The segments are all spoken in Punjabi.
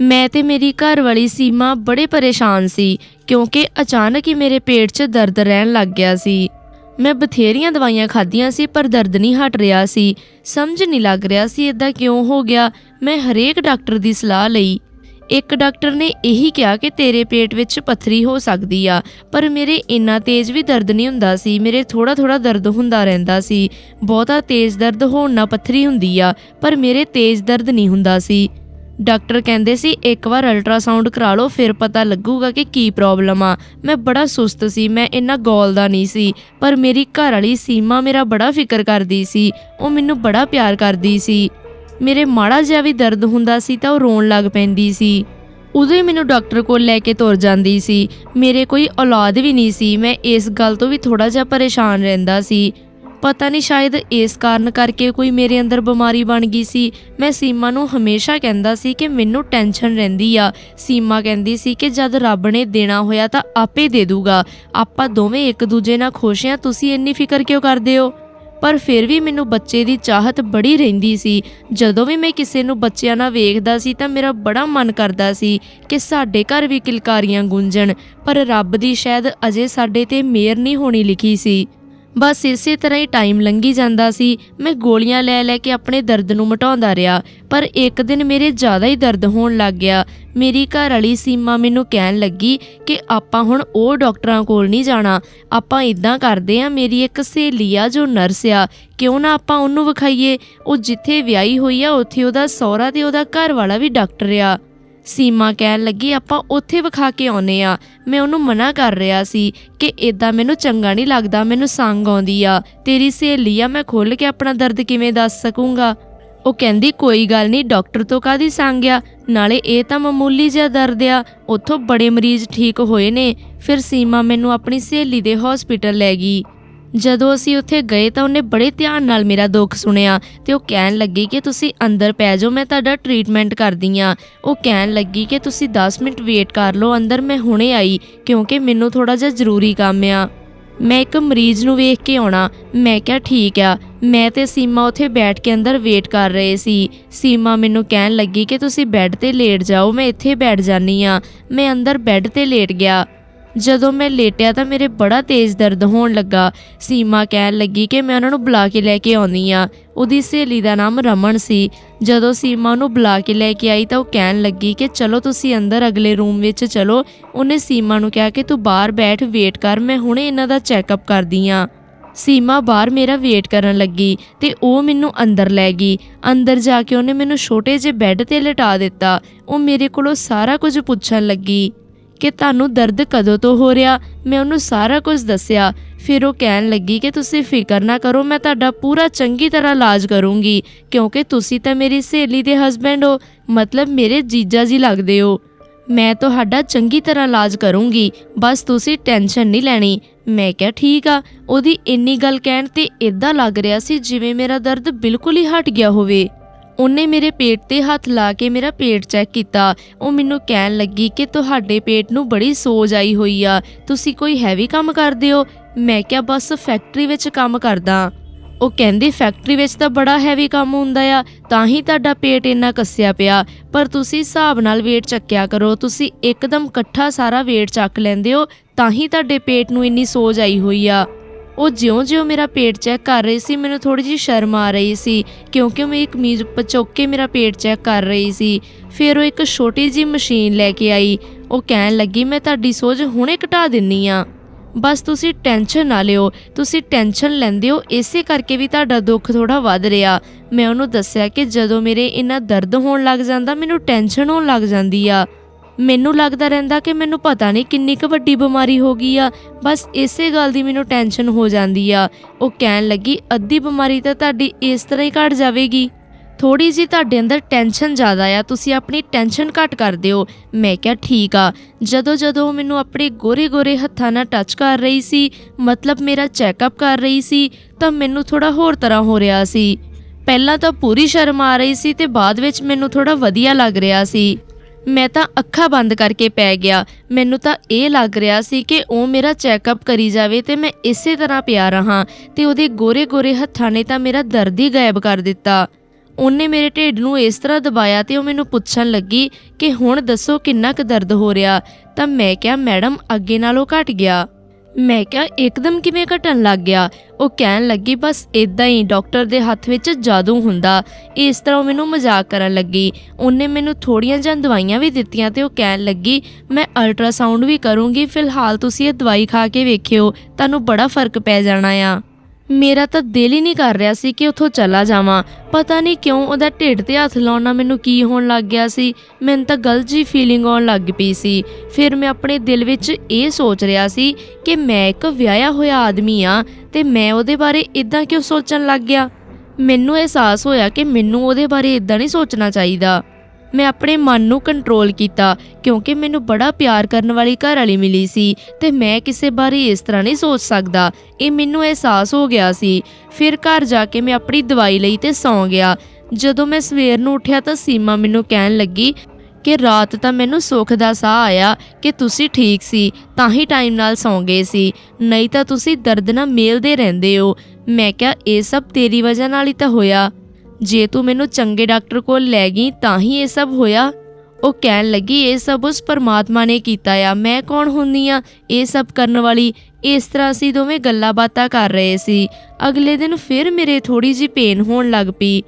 ਮੈਂ ਤੇ ਮੇਰੀ ਘਰ ਵਾਲੀ ਸੀਮਾ ਬੜੇ ਪਰੇਸ਼ਾਨ ਸੀ, ਕਿਉਂਕਿ ਅਚਾਨਕ ਹੀ ਮੇਰੇ ਪੇਟ 'ਚ ਦਰਦ ਰਹਿਣ ਲੱਗ ਗਿਆ ਸੀ। ਮੈਂ ਬਥੇਰੀਆਂ ਦਵਾਈਆਂ ਖਾਧੀਆਂ ਸੀ, ਪਰ ਦਰਦ ਨਹੀਂ ਹਟ ਰਿਹਾ ਸੀ। ਸਮਝ ਨਹੀਂ ਲੱਗ ਰਿਹਾ ਸੀ ਇਦਾਂ ਕਿਉਂ ਹੋ ਗਿਆ, ਮੈਂ ਹਰੇਕ ਡਾਕਟਰ ਦੀ ਸਲਾਹ ਲਈ। ਇੱਕ ਡਾਕਟਰ ਨੇ ਇਹੀ ਕਿਹਾ ਕਿ ਤੇਰੇ ਪੇਟ ਵਿੱਚ ਪੱਥਰੀ ਹੋ ਸਕਦੀ ਆ, ਪਰ ਮੇਰੇ ਇੰਨਾ ਤੇਜ਼ ਵੀ ਦਰਦ ਨਹੀਂ ਹੁੰਦਾ ਸੀ, ਮੇਰੇ ਥੋੜਾ ਥੋੜਾ ਦਰਦ ਹੁੰਦਾ ਰਹਿੰਦਾ ਸੀ। ਬਹੁਤਾ ਤੇਜ਼ ਦਰਦ ਹੋਣ ਨਾਲ ਪੱਥਰੀ ਹੁੰਦੀ ਆ, ਪਰ ਮੇਰੇ ਤੇਜ਼ ਦਰਦ ਨਹੀਂ ਹੁੰਦਾ ਸੀ। ਡਾਕਟਰ ਕਹਿੰਦੇ ਸੀ, ਇੱਕ ਵਾਰ ਅਲਟਰਾਸਾਊਂਡ ਕਰਾ ਲਓ, ਫਿਰ ਪਤਾ ਲੱਗੂਗਾ ਕਿ ਕੀ ਪ੍ਰੋਬਲਮ ਆ। ਮੈਂ ਬੜਾ ਸੁਸਤ ਸੀ, ਮੈਂ ਇੰਨਾ ਗੋਲਦਾ ਨਹੀਂ ਸੀ, ਪਰ ਮੇਰੀ ਘਰ ਵਾਲੀ ਸੀਮਾ ਮੇਰਾ ਬੜਾ ਫਿਕਰ ਕਰਦੀ ਸੀ, ਉਹ ਮੈਨੂੰ ਬੜਾ ਪਿਆਰ ਕਰਦੀ ਸੀ। ਮੇਰੇ ਮਾੜਾ ਜਿਹਾ ਵੀ ਦਰਦ ਹੁੰਦਾ ਸੀ ਤਾਂ ਉਹ ਰੋਣ ਲੱਗ ਪੈਂਦੀ ਸੀ। ਉਦੋਂ ਹੀ ਮੈਨੂੰ ਡਾਕਟਰ ਕੋਲ ਲੈ ਕੇ ਤੁਰ ਜਾਂਦੀ ਸੀ। ਮੇਰੇ ਕੋਈ ਔਲਾਦ ਵੀ ਨਹੀਂ ਸੀ, ਮੈਂ ਇਸ ਗੱਲ ਤੋਂ ਵੀ ਥੋੜਾ ਜਿਹਾ ਪਰੇਸ਼ਾਨ ਰਹਿੰਦਾ ਸੀ। ਪਤਾ ਨਹੀਂ ਸ਼ਾਇਦ ਇਸ ਕਾਰਨ ਕਰਕੇ ਕੋਈ ਮੇਰੇ ਅੰਦਰ ਬਿਮਾਰੀ ਬਣ ਗਈ ਸੀ। ਮੈਂ ਸੀਮਾ ਨੂੰ ਹਮੇਸ਼ਾ ਕਹਿੰਦਾ ਸੀ ਕਿ ਮੈਨੂੰ ਟੈਨਸ਼ਨ ਰਹਿੰਦੀ ਆ। ਸੀਮਾ ਕਹਿੰਦੀ ਸੀ ਕਿ ਜਦ ਰੱਬ ਨੇ ਦੇਣਾ ਹੋਇਆ ਤਾਂ ਆਪੇ ਦੇ ਦੂਗਾ। ਆਪਾਂ ਦੋਵੇਂ ਇੱਕ ਦੂਜੇ ਨਾਲ ਖੁਸ਼ ਆ ਤੁਸੀਂ ਇੰਨੀ ਫਿਕਰ ਕਿਉਂ ਕਰਦੇ ਹੋ? ਪਰ ਫਿਰ ਵੀ ਮੈਨੂੰ ਬੱਚੇ ਦੀ ਚਾਹਤ ਬੜੀ ਰਹਿੰਦੀ ਸੀ। ਜਦੋਂ ਵੀ ਮੈਂ ਕਿਸੇ ਨੂੰ ਬੱਚਿਆਂ ਨਾਲ ਵੇਖਦਾ ਸੀ ਤਾਂ ਮੇਰਾ ਬੜਾ ਮਨ ਕਰਦਾ ਸੀ ਕਿ ਸਾਡੇ ਘਰ ਵੀ ਕਿਲਕਾਰੀਆਂ ਗੂੰਜਣ, ਪਰ ਰੱਬ ਦੀ ਸ਼ਾਇਦ ਅਜੇ ਸਾਡੇ ਤੇ ਮਿਹਰ ਨਹੀਂ ਹੋਣੀ ਲਿਖੀ ਸੀ। ਬਸ ਇਸੇ ਤਰ੍ਹਾਂ ਹੀ ਟਾਈਮ ਲੰਘੀ ਜਾਂਦਾ ਸੀ। ਮੈਂ ਗੋਲੀਆਂ ਲੈ ਲੈ ਕੇ ਆਪਣੇ ਦਰਦ ਨੂੰ ਮਟਾਉਂਦਾ ਰਿਹਾ, ਪਰ ਇੱਕ ਦਿਨ ਮੇਰੇ ਜ਼ਿਆਦਾ ਹੀ ਦਰਦ ਹੋਣ ਲੱਗ ਗਿਆ। ਮੇਰੀ ਘਰ ਵਾਲੀ ਸੀਮਾ ਮੈਨੂੰ ਕਹਿਣ ਲੱਗੀ ਕਿ ਆਪਾਂ ਹੁਣ ਉਹ ਡਾਕਟਰਾਂ ਕੋਲ ਨਹੀਂ ਜਾਣਾ। ਆਪਾਂ ਇਦਾਂ ਕਰਦੇ ਆ ਮੇਰੀ ਇੱਕ ਸਹੇਲੀ ਆ ਜੋ ਨਰਸ ਆ, ਕਿਉਂ ਨਾ ਆਪਾਂ ਉਹਨੂੰ ਵਿਖਾਈਏ? ਉਹ ਜਿੱਥੇ ਵਿਆਹੀ ਹੋਈ ਆ, ਉੱਥੇ ਉਹਦਾ ਸਹੁਰਾ ਤੇ ਉਹਦਾ ਘਰ ਵਾਲਾ ਵੀ ਡਾਕਟਰ ਆ। ਸੀਮਾ ਕਹਿਣ ਲੱਗੀ, ਆਪਾਂ ਉੱਥੇ ਵਿਖਾ ਕੇ ਆਉਨੇ ਆ ਮੈਂ ਉਹਨੂੰ ਮਨਾ ਕਰ ਰਿਹਾ ਸੀ ਕਿ ਇਦਾਂ ਮੈਨੂੰ ਚੰਗਾ ਨਹੀਂ ਲੱਗਦਾ, ਮੈਨੂੰ ਸੰਗ ਆਉਂਦੀ ਆ। ਤੇਰੀ ਸਹੇਲੀ ਆ, ਮੈਂ ਖੁੱਲ ਕੇ ਆਪਣਾ ਦਰਦ ਕਿਵੇਂ ਦੱਸ ਸਕੂੰਗਾ? ਉਹ ਕਹਿੰਦੀ, ਕੋਈ ਗੱਲ ਨਹੀਂ, ਡਾਕਟਰ ਤੋਂ ਕਾਦੀ ਸੰਗ ਆ? ਨਾਲੇ ਇਹ ਤਾਂ ਮਾਮੂਲੀ ਜਿਹਾ ਦਰਦ ਆ। ਉੱਥੋਂ ਬੜੇ ਮਰੀਜ਼ ਠੀਕ ਹੋਏ ਨੇ। ਫਿਰ ਸੀਮਾ ਮੈਨੂੰ ਆਪਣੀ ਸਹੇਲੀ ਦੇ ਹਸਪੀਟਲ ਲੈ ਗਈ। ਜਦੋਂ ਅਸੀਂ ਉੱਥੇ ਗਏ ਤਾਂ ਉਹਨੇ ਬੜੇ ਧਿਆਨ ਨਾਲ ਮੇਰਾ ਦੁੱਖ ਸੁਣਿਆ ਤੇ ਉਹ ਕਹਿਣ ਲੱਗੀ ਕਿ ਤੁਸੀਂ ਅੰਦਰ ਪੈ ਜਾਓ, ਮੈਂ ਤੁਹਾਡਾ ਟ੍ਰੀਟਮੈਂਟ ਕਰਦੀ ਆ ਉਹ ਕਹਿਣ ਲੱਗੀ ਕਿ ਤੁਸੀਂ 10 ਮਿੰਟ ਵੇਟ ਕਰ ਲਓ, ਅੰਦਰ ਮੈਂ ਹੁਣੇ ਆਈ ਕਿਉਂਕਿ ਮੈਨੂੰ ਥੋੜਾ ਜਿਹਾ ਜ਼ਰੂਰੀ ਕੰਮ ਆ। ਮੈਂ ਇੱਕ ਮਰੀਜ਼ ਨੂੰ ਵੇਖ ਕੇ ਆਉਣਾ, ਮੈਂ ਕਿਹਾ ਠੀਕ ਆ, ਮੈਂ ਤੇ ਸੀਮਾ ਉੱਥੇ ਬੈਠ ਕੇ ਅੰਦਰ ਵੇਟ ਕਰ ਰਹੇ ਸੀ। ਸੀਮਾ ਮੈਨੂੰ ਕਹਿਣ ਲੱਗੀ ਕਿ ਤੁਸੀਂ ਬੈੱਡ ਤੇ ਲੇਟ ਜਾਓ, ਮੈਂ ਇੱਥੇ ਬੈਠ ਜਾਨੀ ਆ ਮੈਂ ਅੰਦਰ ਬੈੱਡ ਤੇ ਲੇਟ ਗਿਆ। ਜਦੋਂ ਮੈਂ ਲੇਟਿਆ ਤਾਂ ਮੇਰੇ ਬੜਾ ਤੇਜ਼ ਦਰਦ ਹੋਣ ਲੱਗਾ। ਸੀਮਾ ਕਹਿਣ ਲੱਗੀ ਕਿ ਮੈਂ ਉਹਨਾਂ ਨੂੰ ਬੁਲਾ ਕੇ ਲੈ ਕੇ ਆਉਣੀ ਆ ਉਹਦੀ ਸਹੇਲੀ ਦਾ ਨਾਮ ਰਮਨ ਸੀ। ਜਦੋਂ ਸੀਮਾ ਨੂੰ ਬੁਲਾ ਕੇ ਲੈ ਕੇ ਆਈ ਤਾਂ ਉਹ ਕਹਿਣ ਲੱਗੀ ਕਿ ਚਲੋ ਤੁਸੀਂ ਅੰਦਰ ਅਗਲੇ ਰੂਮ ਵਿੱਚ ਚਲੋ। ਉਹਨੇ ਸੀਮਾ ਨੂੰ ਕਿਹਾ ਕਿ ਤੂੰ ਬਾਹਰ ਬੈਠ, ਵੇਟ ਕਰ, ਮੈਂ ਹੁਣੇ ਇਹਨਾਂ ਦਾ ਚੈੱਕਅਪ ਕਰਦੀ ਆ ਸੀਮਾ ਬਾਹਰ ਮੇਰਾ ਵੇਟ ਕਰਨ ਲੱਗੀ ਤੇ ਉਹ ਮੈਨੂੰ ਅੰਦਰ ਲੈ ਗਈ। ਅੰਦਰ ਜਾ ਕੇ ਉਹਨੇ ਮੈਨੂੰ ਛੋਟੇ ਜਿਹੇ ਬੈੱਡ ਤੇ ਲਟਾ ਦਿੱਤਾ। ਉਹ ਮੇਰੇ ਕੋਲੋਂ ਸਾਰਾ ਕੁਝ ਪੁੱਛਣ ਲੱਗੀ। ਕਿ ਤੁਹਾਨੂੰ ਦਰਦ ਕਦੋਂ ਤੋਂ ਹੋ ਰਿਹਾ? ਮੈਂ ਉਹਨੂੰ ਸਾਰਾ ਕੁਝ ਦੱਸਿਆ। ਫਿਰ ਉਹ ਕਹਿਣ ਲੱਗੀ ਕਿ ਤੁਸੀਂ ਫਿਕਰ ਨਾ ਕਰੋ, ਮੈਂ ਤੁਹਾਡਾ ਪੂਰਾ ਚੰਗੀ ਤਰ੍ਹਾਂ ਇਲਾਜ ਕਰੂੰਗੀ, ਕਿਉਂਕਿ ਤੁਸੀਂ ਤਾਂ ਮੇਰੀ ਸਹੇਲੀ ਦੇ ਹਸਬੈਂਡ ਹੋ। ਮਤਲਬ ਮੇਰੇ ਜੀਜਾ ਜੀ ਲੱਗਦੇ ਹੋ। ਮੈਂ ਤੁਹਾਡਾ ਚੰਗੀ ਤਰ੍ਹਾਂ ਇਲਾਜ ਕਰੂੰਗੀ, ਬਸ ਤੁਸੀਂ ਟੈਨਸ਼ਨ ਨਹੀਂ ਲੈਣੀ। ਮੈਂ ਕਿਹਾ, ਠੀਕ ਆ। ਉਹਦੀ ਇੰਨੀ ਗੱਲ ਕਹਿਣ ਤੇ ਇਦਾਂ ਲੱਗ ਰਿਹਾ ਸੀ ਜਿਵੇਂ ਮੇਰਾ ਦਰਦ ਬਿਲਕੁਲ ਹੀ ਹਟ ਗਿਆ ਹੋਵੇ। ਉਹਨੇ ਮੇਰੇ ਪੇਟ ਤੇ ਹੱਥ ਲਾ ਕੇ ਮੇਰਾ ਪੇਟ ਚੈੱਕ ਕੀਤਾ। ਉਹ ਮੈਨੂੰ ਕਹਿਣ ਲੱਗੀ ਕਿ ਤੁਹਾਡੇ ਪੇਟ ਨੂੰ ਬੜੀ ਸੋਜ ਆਈ ਹੋਈ ਆ। ਤੁਸੀਂ ਕੋਈ ਹੈਵੀ ਕੰਮ ਕਰਦੇ ਹੋ? ਮੈਂ ਕਿਹਾ, ਬਸ ਫੈਕਟਰੀ ਵਿੱਚ ਕੰਮ ਕਰਦਾ ਉਹ ਕਹਿੰਦੀ ਫੈਕਟਰੀ ਵਿੱਚ ਤਾਂ ਬੜਾ ਹੈਵੀ ਕੰਮ ਹੁੰਦਾ ਆ, ਤਾਂ ਹੀ ਤੁਹਾਡਾ ਪੇਟ ਇੰਨਾ ਕੱਸਿਆ ਪਿਆ। ਪਰ ਤੁਸੀਂ ਹਿਸਾਬ ਨਾਲ weight ਚੱਕਿਆ ਕਰੋ। ਤੁਸੀਂ ਇੱਕਦਮ ਇਕੱਠਾ ਸਾਰਾ weight ਚੱਕ ਲੈਂਦੇ ਹੋ, ਤਾਂ ਹੀ ਤੁਹਾਡੇ ਪੇਟ ਨੂੰ ਇੰਨੀ ਸੋਜ ਆਈ ਹੋਈ ਆ। ਉਹ ਜਿਉਂ-ਜਿਉਂ ਮੇਰਾ ਪੇਟ ਚੈੱਕ ਕਰ ਰਹੀ ਸੀ, ਮੈਨੂੰ ਥੋੜੀ ਜਿਹੀ ਸ਼ਰਮ ਆ ਰਹੀ ਸੀ, ਕਿਉਂਕਿ ਮੈਂ ਇੱਕ ਕਮੀਜ਼ ਪਚੋਕ ਕੇ ਮੇਰਾ ਪੇਟ ਚੈੱਕ ਕਰ ਰਹੀ ਸੀ। ਫਿਰ ਉਹ ਇੱਕ ਛੋਟੀ ਜਿਹੀ ਮਸ਼ੀਨ ਲੈ ਕੇ ਆਈ। ਉਹ ਕਹਿਣ ਲੱਗੀ, ਮੈਂ ਤੁਹਾਡੀ ਸੋਜ ਹੁਣੇ ਘਟਾ ਦਿੰਨੀ ਆ। ਬਸ ਤੁਸੀਂ ਟੈਨਸ਼ਨ ਨਾ ਲਿਓ, ਤੁਸੀਂ ਟੈਨਸ਼ਨ ਲੈਂਦੇ ਹੋ, ਇਸੇ ਕਰਕੇ ਵੀ ਤੁਹਾਡਾ ਦੁੱਖ ਥੋੜਾ ਵੱਧ ਰਿਹਾ। ਮੈਂ ਉਹਨੂੰ ਦੱਸਿਆ ਕਿ ਜਦੋਂ ਮੇਰੇ ਇੰਨਾ ਦਰਦ ਹੋਣ ਲੱਗ ਜਾਂਦਾ, ਮੈਨੂੰ ਟੈਨਸ਼ਨ ਹੋਣ ਲੱਗ ਜਾਂਦੀ ਆ। ਮੈਨੂੰ ਲੱਗਦਾ ਰਹਿੰਦਾ ਕਿ ਮੈਨੂੰ ਪਤਾ ਨਹੀਂ ਕਿੰਨੀ ਕੁ ਵੱਡੀ ਬਿਮਾਰੀ ਹੋ ਗਈ ਆ। ਬਸ ਇਸੇ ਗੱਲ ਦੀ ਮੈਨੂੰ ਟੈਨਸ਼ਨ ਹੋ ਜਾਂਦੀ ਆ। ਉਹ ਕਹਿਣ ਲੱਗੀ, ਅੱਧੀ ਬਿਮਾਰੀ ਤਾਂ ਤੁਹਾਡੀ ਇਸ ਤਰ੍ਹਾਂ ਹੀ ਘਟ ਜਾਵੇਗੀ। ਥੋੜੀ ਜੀ ਤੁਹਾਡੇ ਅੰਦਰ ਟੈਨਸ਼ਨ ਜ਼ਿਆਦਾ ਆ, ਤੁਸੀਂ ਆਪਣੀ ਟੈਨਸ਼ਨ ਘੱਟ ਕਰ ਦਿਓ ਮੈਂ ਕਿਹਾ, ਠੀਕ ਆ। ਜਦੋਂ ਜਦੋਂ ਉਹ ਮੈਨੂੰ ਆਪਣੇ ਗੋਰੇ ਗੋਰੇ ਹੱਥਾਂ ਨਾਲ ਟੱਚ ਕਰ ਰਹੀ ਸੀ, ਮਤਲਬ ਮੇਰਾ ਚੈੱਕਅਪ ਕਰ ਰਹੀ ਸੀ, ਤਾਂ ਮੈਨੂੰ ਥੋੜਾ ਹੋਰ ਤਰ੍ਹਾਂ ਹੋ ਰਿਹਾ ਸੀ। ਪਹਿਲਾਂ ਤਾਂ ਪੂਰੀ ਸ਼ਰਮ ਆ ਰਹੀ ਸੀ ਤੇ ਬਾਅਦ ਵਿੱਚ ਮੈਨੂੰ ਥੋੜਾ ਵਧੀਆ ਲੱਗ ਰਿਹਾ ਸੀ। ਮੈਂ ਤਾਂ ਅੱਖਾਂ ਬੰਦ ਕਰਕੇ ਪੈ ਗਿਆ। ਮੈਨੂੰ ਤਾਂ ਇਹ ਲੱਗ ਰਿਹਾ ਸੀ ਕਿ ਉਹ ਮੇਰਾ ਚੈੱਕਅਪ ਕਰੀ ਜਾਵੇ ਤੇ ਮੈਂ ਇਸੇ ਤਰ੍ਹਾਂ ਪਿਆ ਰਹਾ ਤੇ ਉਹਦੇ ਗੋਰੇ ਗੋਰੇ ਹੱਥਾਂ ਨੇ ਤਾਂ ਮੇਰਾ ਦਰਦ ਹੀ ਗਾਇਬ ਕਰ ਦਿੱਤਾ। ਉਹਨੇ ਮੇਰੇ ਢਿੱਡ ਨੂੰ ਇਸ ਤਰ੍ਹਾਂ ਦਬਾਇਆ ਤੇ ਉਹ ਮੈਨੂੰ ਪੁੱਛਣ ਲੱਗੀ ਕਿ ਹੁਣ ਦੱਸੋ ਕਿੰਨਾ ਕੁ ਦਰਦ ਹੋ ਰਿਹਾ? ਤਾਂ ਮੈਂ ਕਿਹਾ, ਮੈਡਮ, ਅੱਗੇ ਨਾਲੋਂ ਘਟ ਗਿਆ। ਮੈਂ ਕਿਹਾ, ਇੱਕਦਮ ਕਿਵੇਂ ਘਟਣ ਲੱਗ ਗਿਆ? ਉਹ ਕਹਿਣ ਲੱਗੀ, ਬਸ ਇਦਾਂ ਹੀ ਡਾਕਟਰ ਦੇ ਹੱਥ ਵਿੱਚ ਜਾਦੂ ਹੁੰਦਾ। ਇਸ ਤਰ੍ਹਾਂ ਉਹ ਮੈਨੂੰ ਮਜ਼ਾਕ ਕਰਨ ਲੱਗੀ। ਉਹਨੇ ਮੈਨੂੰ ਥੋੜੀਆਂ ਜਿਹੀਆਂ ਦਵਾਈਆਂ ਵੀ ਦਿੱਤੀਆਂ ਤੇ ਉਹ ਕਹਿਣ ਲੱਗੀ, ਮੈਂ ਅਲਟਰਾਸਾਊਂਡ ਵੀ ਕਰੂੰਗੀ, ਫਿਲਹਾਲ ਤੁਸੀਂ ਇਹ ਦਵਾਈ ਖਾ ਕੇ ਵੇਖਿਓ। ਤੁਹਾਨੂੰ ਬੜਾ ਫ਼ਰਕ ਪੈ ਜਾਣਾ ਆ। ਮੇਰਾ ਤਾਂ ਦਿਲ ਹੀ ਨਹੀਂ ਕਰ ਰਿਹਾ ਸੀ ਕਿ ਉੱਥੋਂ ਚਲਾ ਜਾਵਾਂ। ਪਤਾ ਨਹੀਂ ਕਿਉਂ ਉਹਦਾ ਢਿੱਡ ਤੇ ਹੱਥ ਲਾਉਣਾ ਮੈਨੂੰ ਕੀ ਹੋਣ ਲੱਗ ਗਿਆ ਸੀ। ਮੈਨੂੰ ਤਾਂ ਗਲਤ ਜੀ ਫੀਲਿੰਗ ਆਉਣ ਲੱਗ ਪਈ ਸੀ। ਫਿਰ ਮੈਂ ਆਪਣੇ ਦਿਲ ਵਿੱਚ ਇਹ ਸੋਚ ਰਿਹਾ ਸੀ ਕਿ ਮੈਂ ਇੱਕ ਵਿਆਹਿਆ ਹੋਇਆ ਆਦਮੀ ਆ ਤੇ ਮੈਂ ਉਹਦੇ ਬਾਰੇ ਇਦਾਂ ਕਿਉਂ ਸੋਚਣ ਲੱਗ ਗਿਆ? ਮੈਨੂੰ ਅਹਿਸਾਸ ਹੋਇਆ ਕਿ ਮੈਨੂੰ ਉਹਦੇ ਬਾਰੇ ਇਦਾਂ ਨਹੀਂ ਸੋਚਣਾ ਚਾਹੀਦਾ। ਮੈਂ ਆਪਣੇ ਮਨ ਨੂੰ ਕੰਟਰੋਲ ਕੀਤਾ ਕਿਉਂਕਿ ਮੈਨੂੰ ਬੜਾ ਪਿਆਰ ਕਰਨ ਵਾਲੀ ਘਰ ਵਾਲੀ ਮਿਲੀ ਸੀ ਤੇ ਮੈਂ ਕਿਸੇ ਬਾਰੇ ਇਸ ਤਰ੍ਹਾਂ ਨਹੀਂ ਸੋਚ ਸਕਦਾ। ਇਹ ਮੈਨੂੰ ਅਹਿਸਾਸ ਹੋ ਗਿਆ ਸੀ। ਫਿਰ ਘਰ ਜਾ ਕੇ ਮੈਂ ਆਪਣੀ ਦਵਾਈ ਲਈ ਤੇ ਸੌਂ ਗਿਆ। ਜਦੋਂ ਮੈਂ ਸਵੇਰ ਨੂੰ ਉੱਠਿਆ ਤਾਂ ਸੀਮਾ ਮੈਨੂੰ ਕਹਿਣ ਲੱਗੀ ਕਿ ਰਾਤ ਤਾਂ ਮੈਨੂੰ ਸੁੱਖ ਦਾ ਸਾਹ ਆਇਆ ਕਿ ਤੁਸੀਂ ਠੀਕ ਸੀ, ਤਾਂ ਹੀ ਟਾਈਮ ਨਾਲ ਸੌਂ ਗਏ ਸੀ। ਨਹੀਂ ਤਾਂ ਤੁਸੀਂ ਦਰਦ ਨਾਲ ਮੇਲਦੇ ਰਹਿੰਦੇ ਹੋ। ਮੈਂ ਕਿਹਾ, ਇਹ ਸਭ ਤੇਰੀ ਵਜ੍ਹਾ ਨਾਲ ਹੀ ਤਾਂ ਹੋਇਆ। ਜੇ ਤੂੰ ਮੈਨੂੰ ਚੰਗੇ ਡਾਕਟਰ ਕੋਲ ਲੈ ਗਈ ਤਾਂ ਹੀ ਇਹ ਸਭ ਹੋਇਆ। ਉਹ ਕਹਿਣ ਲੱਗੀ, ਇਹ ਸਭ ਉਸ ਪਰਮਾਤਮਾ ਨੇ ਕੀਤਾ ਆ। ਮੈਂ ਕੌਣ ਹੁੰਨੀ ਆ? ਇਹ ਸਭ ਕਰਨ ਵਾਲੀ। ਇਸ ਤਰ੍ਹਾਂ ਅਸੀਂ ਦੋਵੇਂ ਗੱਲਾਂ ਬਾਤਾਂ ਕਰ ਰਹੇ ਸੀ। ਅਗਲੇ ਦਿਨ ਫਿਰ ਮੇਰੇ ਥੋੜੀ ਜੀ ਪੇਨ ਹੋਣ ਲੱਗ ਪਈ।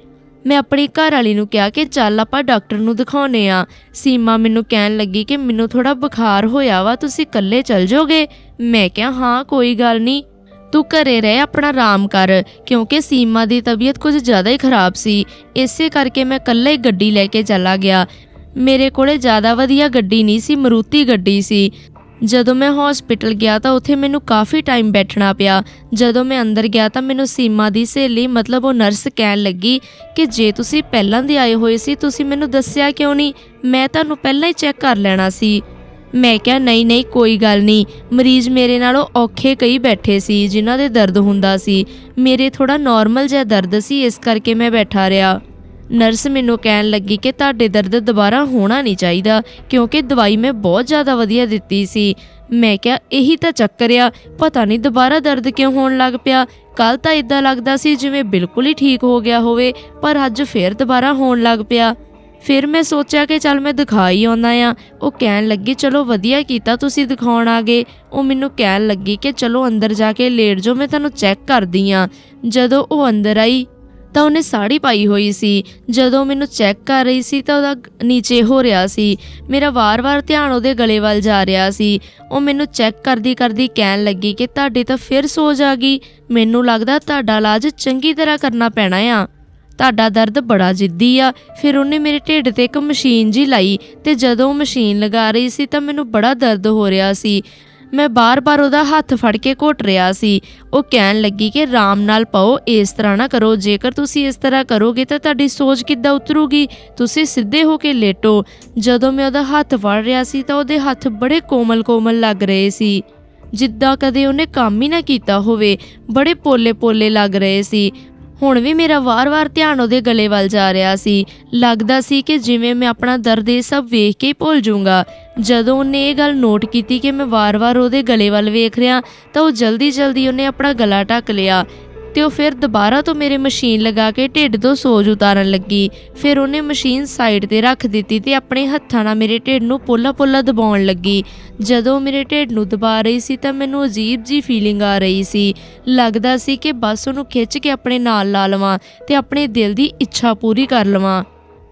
ਮੈਂ ਆਪਣੀ ਘਰ ਵਾਲੀ ਨੂੰ ਕਿਹਾ ਕਿ ਚੱਲ ਆਪਾਂ ਡਾਕਟਰ ਨੂੰ ਦਿਖਾਉਨੇ ਆ ਸੀਮਾ ਮੈਨੂੰ ਕਹਿਣ ਲੱਗੀ ਕਿ ਮੈਨੂੰ ਥੋੜਾ ਬੁਖਾਰ ਹੋਇਆ ਵਾ, ਤੁਸੀਂ ਇਕੱਲੇ ਚੱਲ ਜਾਓਗੇ। ਮੈਂ ਕਿਹਾ, ਹਾਂ, ਕੋਈ ਗੱਲ ਨਹੀਂ ਤੂੰ ਘਰੇ ਰਹਿ, ਆਪਣਾ ਆਰਾਮ ਕਰ। ਕਿਉਂਕਿ ਸੀਮਾ ਦੀ ਤਬੀਅਤ ਕੁਝ ਜ਼ਿਆਦਾ ਹੀ ਖਰਾਬ ਸੀ। ਇਸੇ ਕਰਕੇ ਮੈਂ ਇਕੱਲਾ ਹੀ ਗੱਡੀ ਲੈ ਕੇ ਚਲਾ ਗਿਆ। ਮੇਰੇ ਕੋਲੇ ਜ਼ਿਆਦਾ ਵਧੀਆ ਗੱਡੀ ਨਹੀਂ ਸੀ, ਮਰੂਤੀ ਗੱਡੀ ਸੀ। ਜਦੋਂ ਮੈਂ ਹਸਪੀਟਲ ਗਿਆ ਤਾਂ ਉੱਥੇ ਮੈਨੂੰ ਕਾਫੀ ਟਾਈਮ ਬੈਠਣਾ ਪਿਆ। ਜਦੋਂ ਮੈਂ ਅੰਦਰ ਗਿਆ ਤਾਂ ਮੈਨੂੰ ਸੀਮਾ ਦੀ ਸਹੇਲੀ, ਮਤਲਬ ਉਹ ਨਰਸ ਕਹਿਣ ਲੱਗੀ ਕਿ ਜੇ ਤੁਸੀਂ ਪਹਿਲਾਂ ਦੇ ਆਏ ਹੋਏ ਸੀ, ਤੁਸੀਂ ਮੈਨੂੰ ਦੱਸਿਆ ਕਿਉਂ ਨਹੀਂ? ਮੈਂ ਤੁਹਾਨੂੰ ਪਹਿਲਾਂ ਹੀ ਚੈੱਕ ਕਰ ਲੈਣਾ ਸੀ। ਮੈਂ ਕਿਹਾ, ਨਹੀਂ ਨਹੀਂ, ਕੋਈ ਗੱਲ ਨਹੀਂ। ਮਰੀਜ਼ ਮੇਰੇ ਨਾਲੋਂ ਔਖੇ ਕਈ ਬੈਠੇ ਸੀ, ਜਿਨ੍ਹਾਂ ਦੇ ਦਰਦ ਹੁੰਦਾ ਸੀ। ਮੇਰੇ ਥੋੜਾ ਨਾਰਮਲ ਜਿਹਾ ਦਰਦ ਸੀ, ਇਸ ਕਰਕੇ ਮੈਂ ਬੈਠਾ ਰਿਹਾ। ਨਰਸ ਮੈਨੂੰ ਕਹਿਣ ਲੱਗੀ ਕਿ ਤੁਹਾਡੇ ਦਰਦ ਦੁਬਾਰਾ ਹੋਣਾ ਨਹੀਂ ਚਾਹੀਦਾ, ਕਿਉਂਕਿ ਦਵਾਈ ਮੈਂ ਬਹੁਤ ਜ਼ਿਆਦਾ ਵਧੀਆ ਦਿੱਤੀ ਸੀ। ਮੈਂ ਕਿਹਾ, ਇਹੀ ਤਾਂ ਚੱਕਰ ਆ, ਪਤਾ ਨਹੀਂ ਦੁਬਾਰਾ ਦਰਦ ਕਿਉਂ ਹੋਣ ਲੱਗ ਪਿਆ? ਕੱਲ ਤਾਂ ਇਦਾਂ ਲੱਗਦਾ ਸੀ ਜਿਵੇਂ ਬਿਲਕੁਲ ਹੀ ਠੀਕ ਹੋ ਗਿਆ ਹੋਵੇ, ਪਰ ਅੱਜ ਫੇਰ ਦੁਬਾਰਾ ਹੋਣ ਲੱਗ ਪਿਆ। ਫਿਰ ਮੈਂ ਸੋਚਿਆ ਕਿ ਚੱਲ ਮੈਂ ਦਿਖਾ ਹੀ ਆਉਂਦਾ ਆ। ਉਹ ਕਹਿਣ ਲੱਗੀ, ਚਲੋ ਵਧੀਆ ਕੀਤਾ ਤੁਸੀਂ ਦਿਖਾਉਣ ਆ ਗਏ। ਉਹ ਮੈਨੂੰ ਕਹਿਣ ਲੱਗੀ ਕਿ, ਚਲੋ ਅੰਦਰ ਜਾ ਕੇ ਲੇਟ ਜਾਓ, ਮੈਂ ਤੁਹਾਨੂੰ ਚੈੱਕ ਕਰਦੀ ਆ। ਜਦੋਂ ਉਹ ਅੰਦਰ ਆਈ ਤਾਂ ਉਹਨੇ ਸਾੜੀ ਪਾਈ ਹੋਈ ਸੀ। ਜਦੋਂ ਮੈਨੂੰ ਚੈੱਕ ਕਰ ਰਹੀ ਸੀ ਤਾਂ ਉਹਦਾ ਗ- ਨੀਚੇ ਹੋ ਰਿਹਾ ਸੀ। ਮੇਰਾ ਵਾਰ-ਵਾਰ ਧਿਆਨ ਉਹਦੇ ਗਲੇ ਵੱਲ ਜਾ ਰਿਹਾ ਸੀ। ਉਹ ਮੈਨੂੰ ਚੈੱਕ ਕਰਦੀ ਕਰਦੀ ਕਹਿਣ ਲੱਗੀ ਕਿ, ਤੁਹਾਡੀ ਤਾਂ ਫਿਰ ਸੋਜ ਆ ਗਈ। ਮੈਨੂੰ ਲੱਗਦਾ ਤੁਹਾਡਾ ਇਲਾਜ ਚੰਗੀ ਤਰ੍ਹਾਂ ਕਰਨਾ ਪੈਣਾ ਆ। ਤੁਹਾਡਾ ਦਰਦ ਬੜਾ ਜਿੱਦੀ ਆ। ਫਿਰ ਉਹਨੇ ਮੇਰੇ ਢਿੱਡ ਤੇ ਇੱਕ ਮਸ਼ੀਨ ਜੀ ਲਾਈ ਤੇ ਜਦੋਂ ਉਹ ਮਸ਼ੀਨ ਲਗਾ ਰਹੀ ਸੀ ਤਾਂ ਮੈਨੂੰ ਬੜਾ ਦਰਦ ਹੋ ਰਿਹਾ ਸੀ। ਮੈਂ ਬਾਰ-ਬਾਰ ਉਹਦਾ ਹੱਥ ਫੜ ਕੇ ਘੁੱਟ ਰਿਹਾ ਸੀ। ਉਹ ਕਹਿਣ ਲੱਗੀ ਕਿ ਆਰਾਮ ਨਾਲ ਪਾਓ, ਇਸ ਤਰ੍ਹਾਂ ਨਾ ਕਰੋ। ਜੇਕਰ ਤੁਸੀਂ ਇਸ ਤਰ੍ਹਾਂ ਕਰੋਗੇ ਤਾਂ ਤੁਹਾਡੀ ਸੋਚ ਕਿੱਦਾਂ ਉਤਰੂਗੀ? ਤੁਸੀਂ ਸਿੱਧੇ ਹੋ ਕੇ ਲੇਟੋ। ਜਦੋਂ ਮੈਂ ਉਹਦਾ ਹੱਥ ਫੜ ਰਿਹਾ ਸੀ ਤਾਂ ਉਹਦੇ ਹੱਥ ਬੜੇ ਕੋਮਲ-ਕੋਮਲ ਲੱਗ ਰਹੇ ਸੀ। ਜਿੱਦਾਂ ਕਦੇ ਉਹਨੇ ਕੰਮ ਹੀ ਨਾ ਕੀਤਾ ਹੋਵੇ। ਬੜੇ ਪੋਲੇ-ਪੋਲੇ ਲੱਗ ਰਹੇ ਸੀ। ਹੁਣ ਵੀ ਮੇਰਾ ਵਾਰ-ਵਾਰ ਧਿਆਨ ਉਹਦੇ ਗਲੇ ਵੱਲ ਜਾ ਰਿਹਾ ਸੀ। ਲੱਗਦਾ ਸੀ ਕਿ ਜਿਵੇਂ ਮੈਂ ਆਪਣਾ ਦਰਦ ਇਹ ਸਭ ਵੇਖ ਕੇ ਭੁੱਲ ਜਾਊਂਗਾ। ਜਦੋਂ ਉਹਨੇ ਇਹ ਗੱਲ ਨੋਟ ਕੀਤੀ ਕਿ ਮੈਂ ਵਾਰ-ਵਾਰ ਉਹਦੇ ਗਲੇ ਵੱਲ ਵੇਖ ਰਿਹਾ, ਤਾਂ ਉਹ ਜਲਦੀ-ਜਲਦੀ ਉਹਨੇ ਆਪਣਾ ਗਲਾ ਢੱਕ ਲਿਆ। ਤੇ ਉਹ ਫਿਰ ਦੁਬਾਰਾ ਤੋਂ ਮੇਰੇ ਮਸ਼ੀਨ ਲਗਾ ਕੇ ਢਿੱਡ ਤੋਂ ਸੋਜ ਉਤਾਰਨ ਲੱਗੀ। ਫਿਰ ਉਹਨੇ ਮਸ਼ੀਨ ਸਾਈਡ ਤੇ ਰੱਖ ਦਿੱਤੀ ਤੇ ਆਪਣੇ ਹੱਥਾਂ ਨਾਲ ਮੇਰੇ ਢਿੱਡ ਨੂੰ ਪੋਲਾ-ਪੋਲਾ ਦਬਾਉਣ ਲੱਗੀ। ਜਦੋਂ ਮੇਰੇ ਢਿੱਡ ਨੂੰ ਦਬਾ ਰਹੀ ਸੀ ਤਾਂ ਮੈਨੂੰ ਅਜੀਬ ਜੀ ਫੀਲਿੰਗ ਆ ਰਹੀ ਸੀ। ਲੱਗਦਾ ਸੀ ਕਿ ਬਸ ਉਹਨੂੰ ਖਿੱਚ ਕੇ ਆਪਣੇ ਨਾਲ ਲਾ ਲਵਾਂ ਤੇ ਆਪਣੇ ਦਿਲ ਦੀ ਇੱਛਾ ਪੂਰੀ ਕਰ ਲਵਾਂ।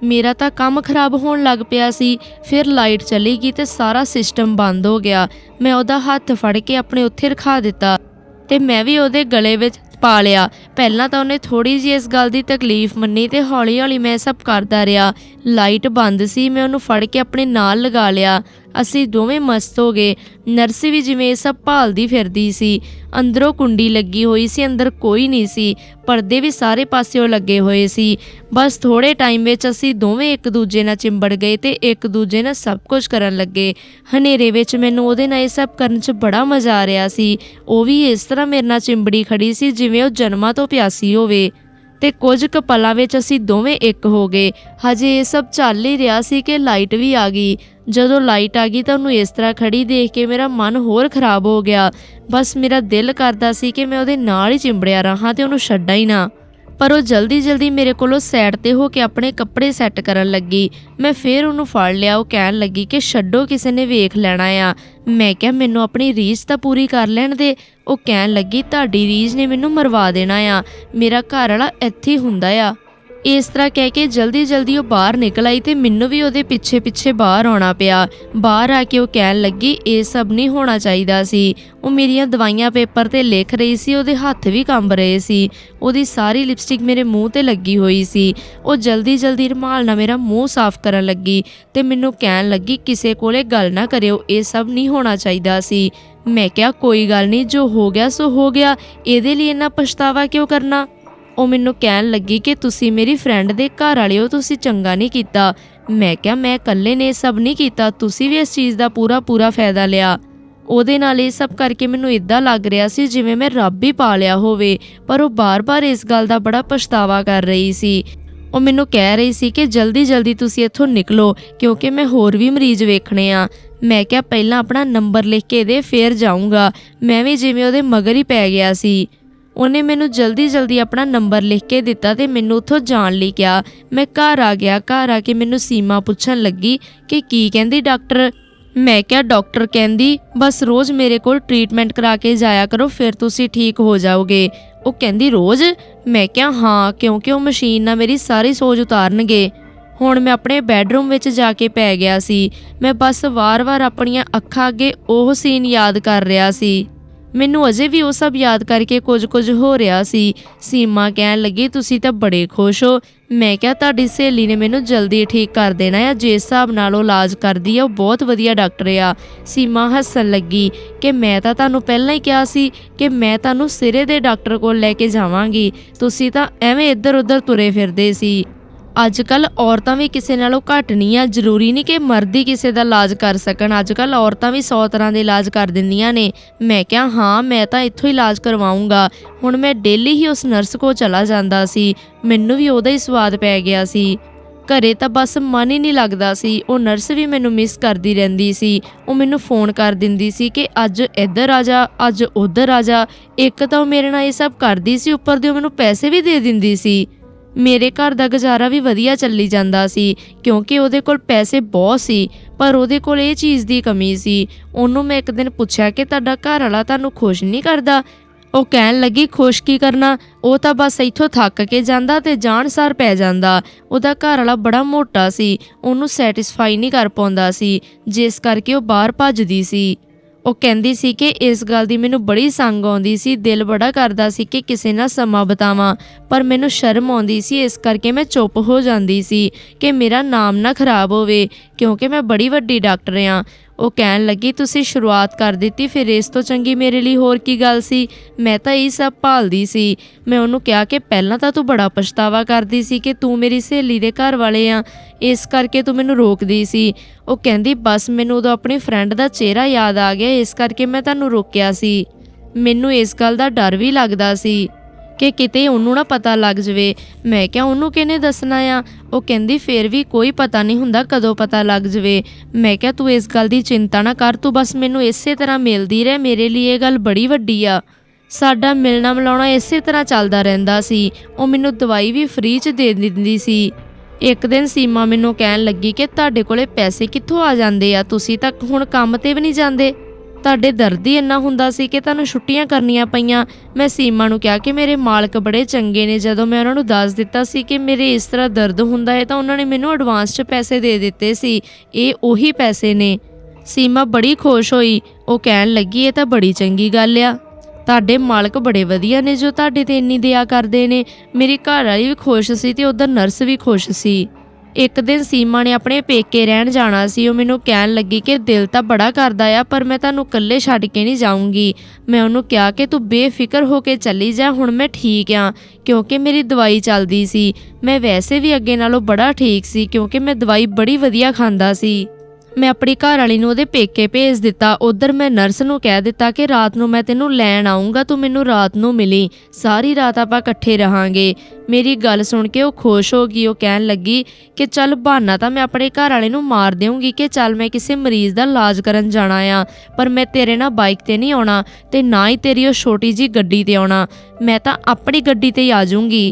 ਮੇਰਾ ਤਾਂ ਕੰਮ ਖਰਾਬ ਹੋਣ ਲੱਗ ਪਿਆ ਸੀ। ਫਿਰ ਲਾਈਟ ਚਲੀ ਗਈ ਤੇ ਸਾਰਾ ਸਿਸਟਮ ਬੰਦ ਹੋ ਗਿਆ। ਮੈਂ ਉਹਦਾ ਹੱਥ ਫੜ ਕੇ ਆਪਣੇ ਉੱਥੇ ਰਖਾ ਦਿੱਤਾ ਤੇ ਮੈਂ ਵੀ ਉਹਦੇ ਗਲੇ ਵਿੱਚ ਪਾ ਲਿਆ। ਪਹਿਲਾਂ ਤਾਂ ਉਹਨੇ ਥੋੜੀ ਜਿਹੀ ਇਸ ਗੱਲ ਦੀ ਤਕਲੀਫ ਮੰਨੀ ਤੇ ਹੌਲੀ-ਹੌਲੀ ਮੈਂ ਇਹ ਸਭ ਕਰਦਾ ਰਿਹਾ। ਲਾਈਟ ਬੰਦ ਸੀ, ਮੈਂ ਉਹਨੂੰ ਫੜ ਕੇ ਆਪਣੇ ਨਾਲ ਲਗਾ ਲਿਆ। ਅਸੀਂ ਦੋਵੇਂ ਮਸਤ ਹੋ ਗਏ। ਨਰਸ ਵੀ ਜਿਵੇਂ ਇਹ ਸਭ ਭਾਲਦੀ ਫਿਰਦੀ ਸੀ। ਅੰਦਰੋਂ ਕੁੰਡੀ ਲੱਗੀ ਹੋਈ ਸੀ, ਅੰਦਰ ਕੋਈ ਨਹੀਂ ਸੀ। ਪਰਦੇ ਵੀ ਸਾਰੇ ਪਾਸਿਓਂ ਲੱਗੇ ਹੋਏ ਸੀ। ਬਸ ਥੋੜੇ ਟਾਈਮ ਵਿੱਚ ਅਸੀਂ ਦੋਵੇਂ ਇੱਕ ਦੂਜੇ ਨਾਲ ਚਿੰਬੜ ਗਏ ਤੇ ਇੱਕ ਦੂਜੇ ਨਾਲ ਸਭ ਕੁਝ ਕਰਨ ਲੱਗੇ। ਹਨੇਰੇ ਵਿੱਚ ਮੈਨੂੰ ਉਹਦੇ ਨਾਲ ਇਹ ਸਭ ਕਰਨ 'ਚ ਬੜਾ ਮਜ਼ਾ ਆ ਰਿਹਾ ਸੀ। ਉਹ ਵੀ ਇਸ ਤਰ੍ਹਾਂ ਮੇਰੇ ਨਾਲ ਚਿੰਬੜੀ ਖੜੀ ਸੀ ਜਿਵੇਂ ਉਹ ਜਨਮਾਂ ਤੋਂ ਪਿਆਸੀ ਹੋਵੇ। ਤੇ ਕੁਝ ਕੁ ਪਲਾਂ ਵਿੱਚ ਅਸੀਂ ਦੋਵੇਂ ਇੱਕ ਹੋ ਗਏ। ਹਜੇ ਇਹ ਸਭ ਚੱਲ ਹੀ ਰਿਹਾ ਸੀ ਕਿ ਲਾਈਟ ਵੀ ਆ ਗਈ। ਜਦੋਂ ਲਾਈਟ ਆ ਗਈ ਤਾਂ ਉਹਨੂੰ ਇਸ ਤਰ੍ਹਾਂ ਖੜੀ ਦੇਖ ਕੇ ਮੇਰਾ ਮਨ ਹੋਰ ਖਰਾਬ ਹੋ ਗਿਆ। ਬਸ ਮੇਰਾ ਦਿਲ ਕਰਦਾ ਸੀ ਕਿ ਮੈਂ ਉਹਦੇ ਨਾਲ ਹੀ ਚਿੰਬੜਿਆ ਰਹਾ ਤੇ ਉਹਨੂੰ ਛੱਡਾਂ ਹੀ ਨਾ। ਪਰ ਉਹ ਜਲਦੀ-ਜਲਦੀ ਮੇਰੇ ਕੋਲੋਂ ਸਾਈਡ ਤੇ ਹੋ ਕੇ ਆਪਣੇ ਕੱਪੜੇ ਸੈੱਟ ਕਰਨ ਲੱਗੀ। ਮੈਂ ਫੇਰ ਉਹਨੂੰ ਫੜ ਲਿਆ, ਉਹ ਕਹਿਣ ਲੱਗੀ ਕਿ ਛੱਡੋ, ਕਿਸੇ ਨੇ ਵੇਖ ਲੈਣਾ ਆ। ਮੈਂ ਕਿਹਾ, ਮੈਨੂੰ ਆਪਣੀ ਰੀਝ ਤਾਂ ਪੂਰੀ ਕਰ ਲੈਣ ਦੇ। ਉਹ ਕਹਿਣ ਲੱਗੀ, ਤੁਹਾਡੀ ਰੀਝ ਨੇ ਮੈਨੂੰ ਮਰਵਾ ਦੇਣਾ ਆ। ਮੇਰਾ ਘਰ ਵਾਲਾ ਇੱਥੇ ਹੁੰਦਾ ਆ। ਇਸ ਤਰ੍ਹਾਂ ਕਹਿ ਕੇ ਜਲਦੀ ਜਲਦੀ ਉਹ ਬਾਹਰ ਨਿਕਲ ਆਈ ਤੇ ਮੈਨੂੰ ਵੀ ਉਹਦੇ ਪਿੱਛੇ ਪਿੱਛੇ ਬਾਹਰ ਆਉਣਾ ਪਿਆ। ਬਾਹਰ ਆ ਕੇ ਉਹ ਕਹਿਣ ਲੱਗੀ, ਇਹ ਸਭ ਨਹੀਂ ਹੋਣਾ ਚਾਹੀਦਾ ਸੀ। ਉਹ ਮੇਰੀਆਂ ਦਵਾਈਆਂ ਪੇਪਰ ਤੇ ਲਿਖ ਰਹੀ ਸੀ, ਉਹਦੇ ਹੱਥ ਵੀ ਕੰਬ ਰਹੇ ਸੀ। ਉਹਦੀ ਸਾਰੀ ਲਿਪਸਟਿਕ ਮੇਰੇ ਮੂੰਹ ਤੇ ਲੱਗੀ ਹੋਈ ਸੀ। ਉਹ ਜਲਦੀ ਜਲਦੀ ਰੁਮਾਲ ਨਾਲ ਮੇਰਾ ਮੂੰਹ ਸਾਫ਼ ਕਰਨ ਲੱਗੀ ਤੇ ਮੈਨੂੰ ਕਹਿਣ ਲੱਗੀ, ਕਿਸੇ ਕੋਲੇ ਗੱਲ ਨਾ ਕਰਿਓ, ਇਹ ਸਭ ਨਹੀਂ ਹੋਣਾ ਚਾਹੀਦਾ ਸੀ। ਮੈਂ ਕਿਹਾ, ਕੋਈ ਗੱਲ ਨਹੀਂ, ਜੋ ਹੋ ਗਿਆ ਸੋ ਹੋ ਗਿਆ। ਇਹਦੇ ਲਈ ਇੰਨਾ ਪਛਤਾਵਾ ਕਿਉਂ ਕਰਨਾ? ਉਹ ਮੈਨੂੰ ਕਹਿਣ ਲੱਗੀ ਕਿ ਤੁਸੀਂ ਮੇਰੀ ਫਰੈਂਡ ਦੇ ਘਰ ਵਾਲੇ ਹੋ ਤੁਸੀਂ ਚੰਗਾ ਨਹੀਂ ਕੀਤਾ। ਮੈਂ ਕਿਹਾ, ਮੈਂ ਇਕੱਲੇ ਨੇ ਇਹ ਸਭ ਨਹੀਂ ਕੀਤਾ, ਤੁਸੀਂ ਵੀ ਇਸ ਚੀਜ਼ ਦਾ ਪੂਰਾ ਪੂਰਾ ਫਾਇਦਾ ਲਿਆ। ਉਹਦੇ ਨਾਲ ਇਹ ਸਭ ਕਰਕੇ ਮੈਨੂੰ ਇਦਾਂ ਲੱਗ ਰਿਹਾ ਸੀ ਜਿਵੇਂ ਮੈਂ ਰੱਬ ਹੀ ਪਾ ਲਿਆ ਹੋਵੇ, ਪਰ ਉਹ ਬਾਰ-ਬਾਰ ਇਸ ਗੱਲ ਦਾ ਬੜਾ ਪਛਤਾਵਾ ਕਰ ਰਹੀ ਸੀ। ਉਹ ਮੈਨੂੰ ਕਹਿ ਰਹੀ ਸੀ ਕਿ ਜਲਦੀ ਜਲਦੀ ਤੁਸੀਂ ਇੱਥੋਂ ਨਿਕਲੋ, ਕਿਉਂਕਿ ਮੈਂ ਹੋਰ ਵੀ ਮਰੀਜ਼ ਵੇਖਣੇ ਆ। ਮੈਂ ਕਿਹਾ, ਪਹਿਲਾਂ ਆਪਣਾ ਨੰਬਰ ਲਿਖ ਕੇ ਦੇ, ਫੇਰ ਜਾਊਂਗਾ। ਮੈਂ ਵੀ ਜਿਵੇਂ ਉਹਦੇ ਮਗਰ ਹੀ ਪੈ ਗਿਆ ਸੀ। ਉਹਨੇ ਮੈਨੂੰ ਜਲਦੀ ਜਲਦੀ ਆਪਣਾ ਨੰਬਰ ਲਿਖ ਕੇ ਦਿੱਤਾ ਤੇ ਮੈਨੂੰ ਉੱਥੋਂ ਜਾਣ ਲਈ ਕਿਹਾ। ਮੈਂ ਘਰ ਆ ਗਿਆ, ਘਰ ਆ ਕੇ ਮੈਨੂੰ ਸੀਮਾ ਪੁੱਛਣ ਲੱਗੀ ਕਿ ਕੀ ਕਹਿੰਦੀ ਡਾਕਟਰ? ਮੈਂ ਕਿਹਾ, ਡਾਕਟਰ ਕਹਿੰਦੀ, ਬਸ ਰੋਜ਼ ਮੇਰੇ ਕੋਲ ਟ੍ਰੀਟਮੈਂਟ ਕਰਾ ਕੇ ਜਾਇਆ ਕਰੋ, ਫਿਰ ਤੁਸੀਂ ਠੀਕ ਹੋ ਜਾਓਗੇ। ਉਹ ਕਹਿੰਦੀ, ਰੋਜ਼? ਮੈਂ ਕਿਹਾ, ਹਾਂ, ਕਿਉਂਕਿ ਉਹ ਮਸ਼ੀਨ ਨਾਲ ਮੇਰੀ ਸਾਰੀ ਸੋਜ ਉਤਾਰਨਗੇ। ਹੁਣ ਮੈਂ ਆਪਣੇ ਬੈੱਡਰੂਮ ਵਿੱਚ ਜਾ ਕੇ ਪੈ ਗਿਆ ਸੀ। ਮੈਂ ਬਸ ਵਾਰ-ਵਾਰ ਆਪਣੀਆਂ ਅੱਖਾਂ ਅੱਗੇ ਉਹ ਸੀਨ ਯਾਦ ਕਰ ਰਿਹਾ ਸੀ। ਮੈਨੂੰ ਅਜੇ ਵੀ ਉਹ ਸਭ ਯਾਦ ਕਰਕੇ ਕੁਝ ਕੁਝ ਹੋ ਰਿਹਾ ਸੀ। ਸੀਮਾ ਕਹਿਣ ਲੱਗੀ, ਤੁਸੀਂ ਤਾਂ ਬੜੇ ਖੁਸ਼ ਹੋ। ਮੈਂ ਕਿਹਾ, ਤੁਹਾਡੀ ਸਹੇਲੀ ਨੇ ਮੈਨੂੰ ਜਲਦੀ ਠੀਕ ਕਰ ਦੇਣਾ ਆ। ਜਿਸ ਹਿਸਾਬ ਨਾਲ ਉਹ ਇਲਾਜ ਕਰਦੀ ਆ, ਉਹ ਬਹੁਤ ਵਧੀਆ ਡਾਕਟਰ ਆ। ਸੀਮਾ ਹੱਸਣ ਲੱਗੀ ਕਿ ਮੈਂ ਤਾਂ ਤੁਹਾਨੂੰ ਪਹਿਲਾਂ ਹੀ ਕਿਹਾ ਸੀ ਕਿ ਮੈਂ ਤੁਹਾਨੂੰ ਸਿਰੇ ਦੇ ਡਾਕਟਰ ਕੋਲ ਲੈ ਕੇ ਜਾਵਾਂਗੀ। ਤੁਸੀਂ ਤਾਂ ਐਵੇਂ ਇੱਧਰ ਉੱਧਰ ਤੁਰੇ ਫਿਰਦੇ ਸੀ। ਅੱਜ ਕੱਲ ਔਰਤਾਂ ਵੀ ਕਿਸੇ ਨਾਲੋਂ ਘੱਟ ਨਹੀਂ ਆ। ਜ਼ਰੂਰੀ ਨਹੀਂ ਕਿ ਮਰਦ ਹੀ ਕਿਸੇ ਦਾ ਇਲਾਜ ਕਰ ਸਕਣ। ਅੱਜ ਕੱਲ ਔਰਤਾਂ ਵੀ 100 ਤਰ੍ਹਾਂ ਦੇ ਇਲਾਜ ਕਰ ਦਿੰਦੀਆਂ ਨੇ। ਮੈਂ ਕਿਹਾ, ਹਾਂ, ਮੈਂ ਤਾਂ ਇੱਥੋਂ ਹੀ ਇਲਾਜ ਕਰਵਾਉਂਗਾ ਹੁਣ ਮੈਂ ਡੇਲੀ ਹੀ ਉਸ ਨਰਸ ਕੋਲ ਚਲਾ ਜਾਂਦਾ ਸੀ। ਮੈਨੂੰ ਵੀ ਉਹਦਾ ਹੀ ਸਵਾਦ ਪੈ ਗਿਆ ਸੀ। ਘਰੇ ਤਾਂ ਬਸ ਮਨ ਹੀ ਨਹੀਂ ਲੱਗਦਾ ਸੀ। ਉਹ ਨਰਸ ਵੀ ਮੈਨੂੰ ਮਿਸ ਕਰਦੀ ਰਹਿੰਦੀ ਸੀ। ਉਹ ਮੈਨੂੰ ਫੋਨ ਕਰ ਦਿੰਦੀ ਸੀ ਕਿ ਅੱਜ ਇੱਧਰ ਆ ਜਾ, ਅੱਜ ਉੱਧਰ ਆ ਜਾ। ਇੱਕ ਤਾਂ ਉਹ ਮੇਰੇ ਨਾਲ ਇਹ ਸਭ ਕਰਦੀ ਸੀ। ਉੱਪਰ ਦੀ ਉਹ ਮੈਨੂੰ ਪੈਸੇ ਵੀ ਦੇ ਦਿੰਦੀ ਸੀ। ਮੇਰੇ ਘਰ ਦਾ ਗੁਜ਼ਾਰਾ ਵੀ ਵਧੀਆ ਚੱਲੀ ਜਾਂਦਾ ਸੀ, ਕਿਉਂਕਿ ਉਹਦੇ ਕੋਲ ਪੈਸੇ ਬਹੁਤ ਸੀ, ਪਰ ਉਹਦੇ ਕੋਲ ਇਹ ਚੀਜ਼ ਦੀ ਕਮੀ ਸੀ। ਉਹਨੂੰ ਮੈਂ ਇੱਕ ਦਿਨ ਪੁੱਛਿਆ ਕਿ ਤੁਹਾਡਾ ਘਰ ਵਾਲਾ ਤੁਹਾਨੂੰ ਖੁਸ਼ ਨਹੀਂ ਕਰਦਾ? ਉਹ ਕਹਿਣ ਲੱਗੀ, ਖੁਸ਼ ਕੀ ਕਰਨਾ? ਉਹ ਤਾਂ ਬਸ ਇੱਥੋਂ ਥੱਕ ਕੇ ਜਾਂਦਾ ਤੇ ਜਾਣਸਾਰ ਪੈ ਜਾਂਦਾ। ਉਹਦਾ ਘਰ ਵਾਲਾ ਬੜਾ ਮੋਟਾ ਸੀ, ਉਹਨੂੰ ਸੈਟੀਸਫਾਈ ਨਹੀਂ ਕਰ ਪਾਉਂਦਾ ਸੀ, ਜਿਸ ਕਰਕੇ ਉਹ ਬਾਹਰ ਭੱਜਦੀ ਸੀ। ਉਹ ਕਹਿੰਦੀ ਸੀ ਕਿ ਇਸ ਗੱਲ ਦੀ ਮੈਨੂੰ ਬੜੀ ਸੰਗ ਆਉਂਦੀ ਸੀ, ਦਿਲ ਬੜਾ ਕਰਦਾ ਸੀ ਕਿ ਕਿਸੇ ਨਾਲ ਸਮਾਂ ਬਿਤਾਵਾਂ, ਪਰ ਮੈਨੂੰ ਸ਼ਰਮ ਆਉਂਦੀ ਸੀ, ਇਸ ਕਰਕੇ ਮੈਂ ਚੁੱਪ ਹੋ ਜਾਂਦੀ ਸੀ ਕਿ ਮੇਰਾ ਨਾਮ ਨਾ ਖਰਾਬ ਹੋਵੇ, ਕਿਉਂਕਿ ਮੈਂ ਬੜੀ ਵੱਡੀ ਡਾਕਟਰ ਆ ਉਹ ਕਹਿਣ ਲੱਗੀ, ਤੁਸੀਂ ਸ਼ੁਰੂਆਤ ਕਰ ਦਿੱਤੀ, ਫਿਰ ਇਸ ਤੋਂ ਚੰਗੀ ਮੇਰੇ ਲਈ ਹੋਰ ਕੀ ਗੱਲ ਸੀ? ਮੈਂ ਤਾਂ ਇਹ ਸਭ ਭਾਲਦੀ ਸੀ। ਮੈਂ ਉਹਨੂੰ ਕਿਹਾ ਕਿ ਪਹਿਲਾਂ ਤਾਂ ਤੂੰ ਬੜਾ ਪਛਤਾਵਾ ਕਰਦੀ ਸੀ ਕਿ ਤੂੰ ਮੇਰੀ ਸਹੇਲੀ ਦੇ ਘਰ ਵਾਲੇ ਆ। ਇਸ ਕਰਕੇ ਤੂੰ ਮੈਨੂੰ ਰੋਕਦੀ ਸੀ। ਉਹ ਕਹਿੰਦੀ, ਬਸ ਮੈਨੂੰ ਉਦੋਂ ਆਪਣੀ ਫਰੈਂਡ ਦਾ ਚਿਹਰਾ ਯਾਦ ਆ ਗਿਆ, ਇਸ ਕਰਕੇ ਮੈਂ ਤੁਹਾਨੂੰ ਰੋਕਿਆ ਸੀ। ਮੈਨੂੰ ਇਸ ਗੱਲ ਦਾ ਡਰ ਵੀ ਲੱਗਦਾ ਸੀ। ਕਿ ਕਿਤੇ ਉਹਨੂੰ ਨਾ ਪਤਾ ਲੱਗ ਜਵੇ। ਮੈਂ ਕਿਹਾ, ਉਹਨੂੰ ਕਿਹਨੇ ਦੱਸਣਾ ਆ? ਉਹ ਕਹਿੰਦੀ, ਫੇਰ ਵੀ ਕੋਈ ਪਤਾ ਨਹੀਂ ਹੁੰਦਾ ਕਦੋਂ ਪਤਾ ਲੱਗ ਜਵੇ। ਮੈਂ ਕਿਹਾ, ਤੂੰ ਇਸ ਗੱਲ ਦੀ ਚਿੰਤਾ ਨਾ ਕਰ, ਤੂੰ ਬਸ ਮੈਨੂੰ ਇਸੇ ਤਰ੍ਹਾਂ ਮਿਲਦੀ ਰਹਿ, ਮੇਰੇ ਲਈ ਇਹ ਗੱਲ ਬੜੀ ਵੱਡੀ ਆ। ਸਾਡਾ ਮਿਲਣਾ ਮਿਲਾਉਣਾ ਇਸੇ ਤਰ੍ਹਾਂ ਚੱਲਦਾ ਰਹਿੰਦਾ ਸੀ। ਉਹ ਮੈਨੂੰ ਦਵਾਈ ਵੀ ਫ੍ਰੀ 'ਚ ਦੇ ਦਿੰਦੀ ਸੀ। ਇੱਕ ਦਿਨ ਸੀਮਾ ਮੈਨੂੰ ਕਹਿਣ ਲੱਗੀ ਕਿ ਤੁਹਾਡੇ ਕੋਲੇ ਪੈਸੇ ਕਿੱਥੋਂ ਆ ਜਾਂਦੇ ਆ? ਤੁਸੀਂ ਤਾਂ ਹੁਣ ਕੰਮ ਤੇ ਵੀ ਨਹੀਂ ਜਾਂਦੇ। ਤੁਹਾਡੇ ਦਰਦ ਹੀ ਇੰਨਾ ਹੁੰਦਾ ਸੀ ਕਿ ਤੁਹਾਨੂੰ ਛੁੱਟੀਆਂ ਕਰਨੀਆਂ ਪਈਆਂ। ਮੈਂ ਸੀਮਾ ਨੂੰ ਕਿਹਾ ਕਿ ਮੇਰੇ ਮਾਲਕ ਬੜੇ ਚੰਗੇ ਨੇ। ਜਦੋਂ ਮੈਂ ਉਹਨਾਂ ਨੂੰ ਦੱਸ ਦਿੱਤਾ ਸੀ ਕਿ ਮੇਰੇ ਇਸ ਤਰ੍ਹਾਂ ਦਰਦ ਹੁੰਦਾ ਹੈ ਤਾਂ ਉਹਨਾਂ ਨੇ ਮੈਨੂੰ ਐਡਵਾਂਸ 'ਚ ਪੈਸੇ ਦੇ ਦਿੱਤੇ ਸੀ। ਇਹ ਉਹੀ ਪੈਸੇ ਨੇ। ਸੀਮਾ ਬੜੀ ਖੁਸ਼ ਹੋਈ। ਉਹ ਕਹਿਣ ਲੱਗੀ, ਇਹ ਤਾਂ ਬੜੀ ਚੰਗੀ ਗੱਲ ਆ। ਤੁਹਾਡੇ ਮਾਲਕ ਬੜੇ ਵਧੀਆ ਨੇ ਜੋ ਤੁਹਾਡੇ ਤੇ ਇੰਨੀ ਦਇਆ ਕਰਦੇ ਨੇ। ਮੇਰੀ ਘਰ ਵਾਲੀ ਵੀ ਖੁਸ਼ ਸੀ ਤੇ ਉਧਰ ਨਰਸ ਵੀ ਖੁਸ਼ ਸੀ। ਇੱਕ ਦਿਨ ਸੀਮਾ ਨੇ ਆਪਣੇ ਪੇਕੇ ਰਹਿਣ ਜਾਣਾ ਸੀ, ਉਹ ਮੈਨੂੰ ਕਹਿਣ ਲੱਗੀ ਕਿ ਦਿਲ ਤਾਂ ਬੜਾ ਕਰਦਾ ਆ, ਪਰ ਮੈਂ ਤੁਹਾਨੂੰ ਇਕੱਲੇ ਛੱਡ ਕੇ ਨਹੀਂ ਜਾਊਂਗੀ। ਮੈਂ ਉਹਨੂੰ ਕਿਹਾ ਕਿ ਤੂੰ ਬੇਫਿਕਰ ਹੋ ਕੇ ਚੱਲੀ ਜਾ, ਹੁਣ ਮੈਂ ਠੀਕ ਆ, ਕਿਉਂਕਿ ਮੇਰੀ ਦਵਾਈ ਚੱਲਦੀ ਸੀ। ਮੈਂ ਵੈਸੇ ਵੀ ਅੱਗੇ ਨਾਲੋਂ ਬੜਾ ਠੀਕ ਸੀ, ਕਿਉਂਕਿ ਮੈਂ ਦਵਾਈ ਬੜੀ ਵਧੀਆ ਖਾਂਦਾ ਸੀ। ਮੈਂ ਆਪਣੀ ਘਰ ਵਾਲੀ ਨੂੰ ਉਹਦੇ ਪੇਕੇ ਭੇਜ ਦਿੱਤਾ। ਉਧਰ ਮੈਂ ਨਰਸ ਨੂੰ ਕਹਿ ਦਿੱਤਾ ਕਿ ਰਾਤ ਨੂੰ ਮੈਂ ਤੈਨੂੰ ਲੈਣ ਆਉਂਗਾ ਤੂੰ ਮੈਨੂੰ ਰਾਤ ਨੂੰ ਮਿਲੀ। ਸਾਰੀ ਰਾਤ ਆਪਾਂ ਇਕੱਠੇ ਰਹਾਂਗੇ। ਮੇਰੀ ਗੱਲ ਸੁਣ ਕੇ ਉਹ ਖੁਸ਼ ਹੋ ਗਈ, ਉਹ ਕਹਿਣ ਲੱਗੀ ਕਿ ਚੱਲ ਬਹਾਨਾ ਤਾਂ ਮੈਂ ਆਪਣੇ ਘਰ ਵਾਲੇ ਨੂੰ ਮਾਰ ਦੇਵਾਂਗੀ ਕਿ ਚੱਲ ਮੈਂ ਕਿਸੇ ਮਰੀਜ਼ ਦਾ ਇਲਾਜ ਕਰਨ ਜਾਣਾ ਆ, ਪਰ ਮੈਂ ਤੇਰੇ ਨਾਲ ਬਾਈਕ ਤੇ ਨਹੀਂ ਆਉਣਾ ਤੇ ਨਾ ਹੀ ਤੇਰੀ ਉਹ ਛੋਟੀ ਜੀ ਗੱਡੀ ਤੇ ਆਉਣਾ। ਮੈਂ ਤਾਂ ਆਪਣੀ ਗੱਡੀ ਤੇ ਹੀ ਆ ਜਾਊਂਗੀ,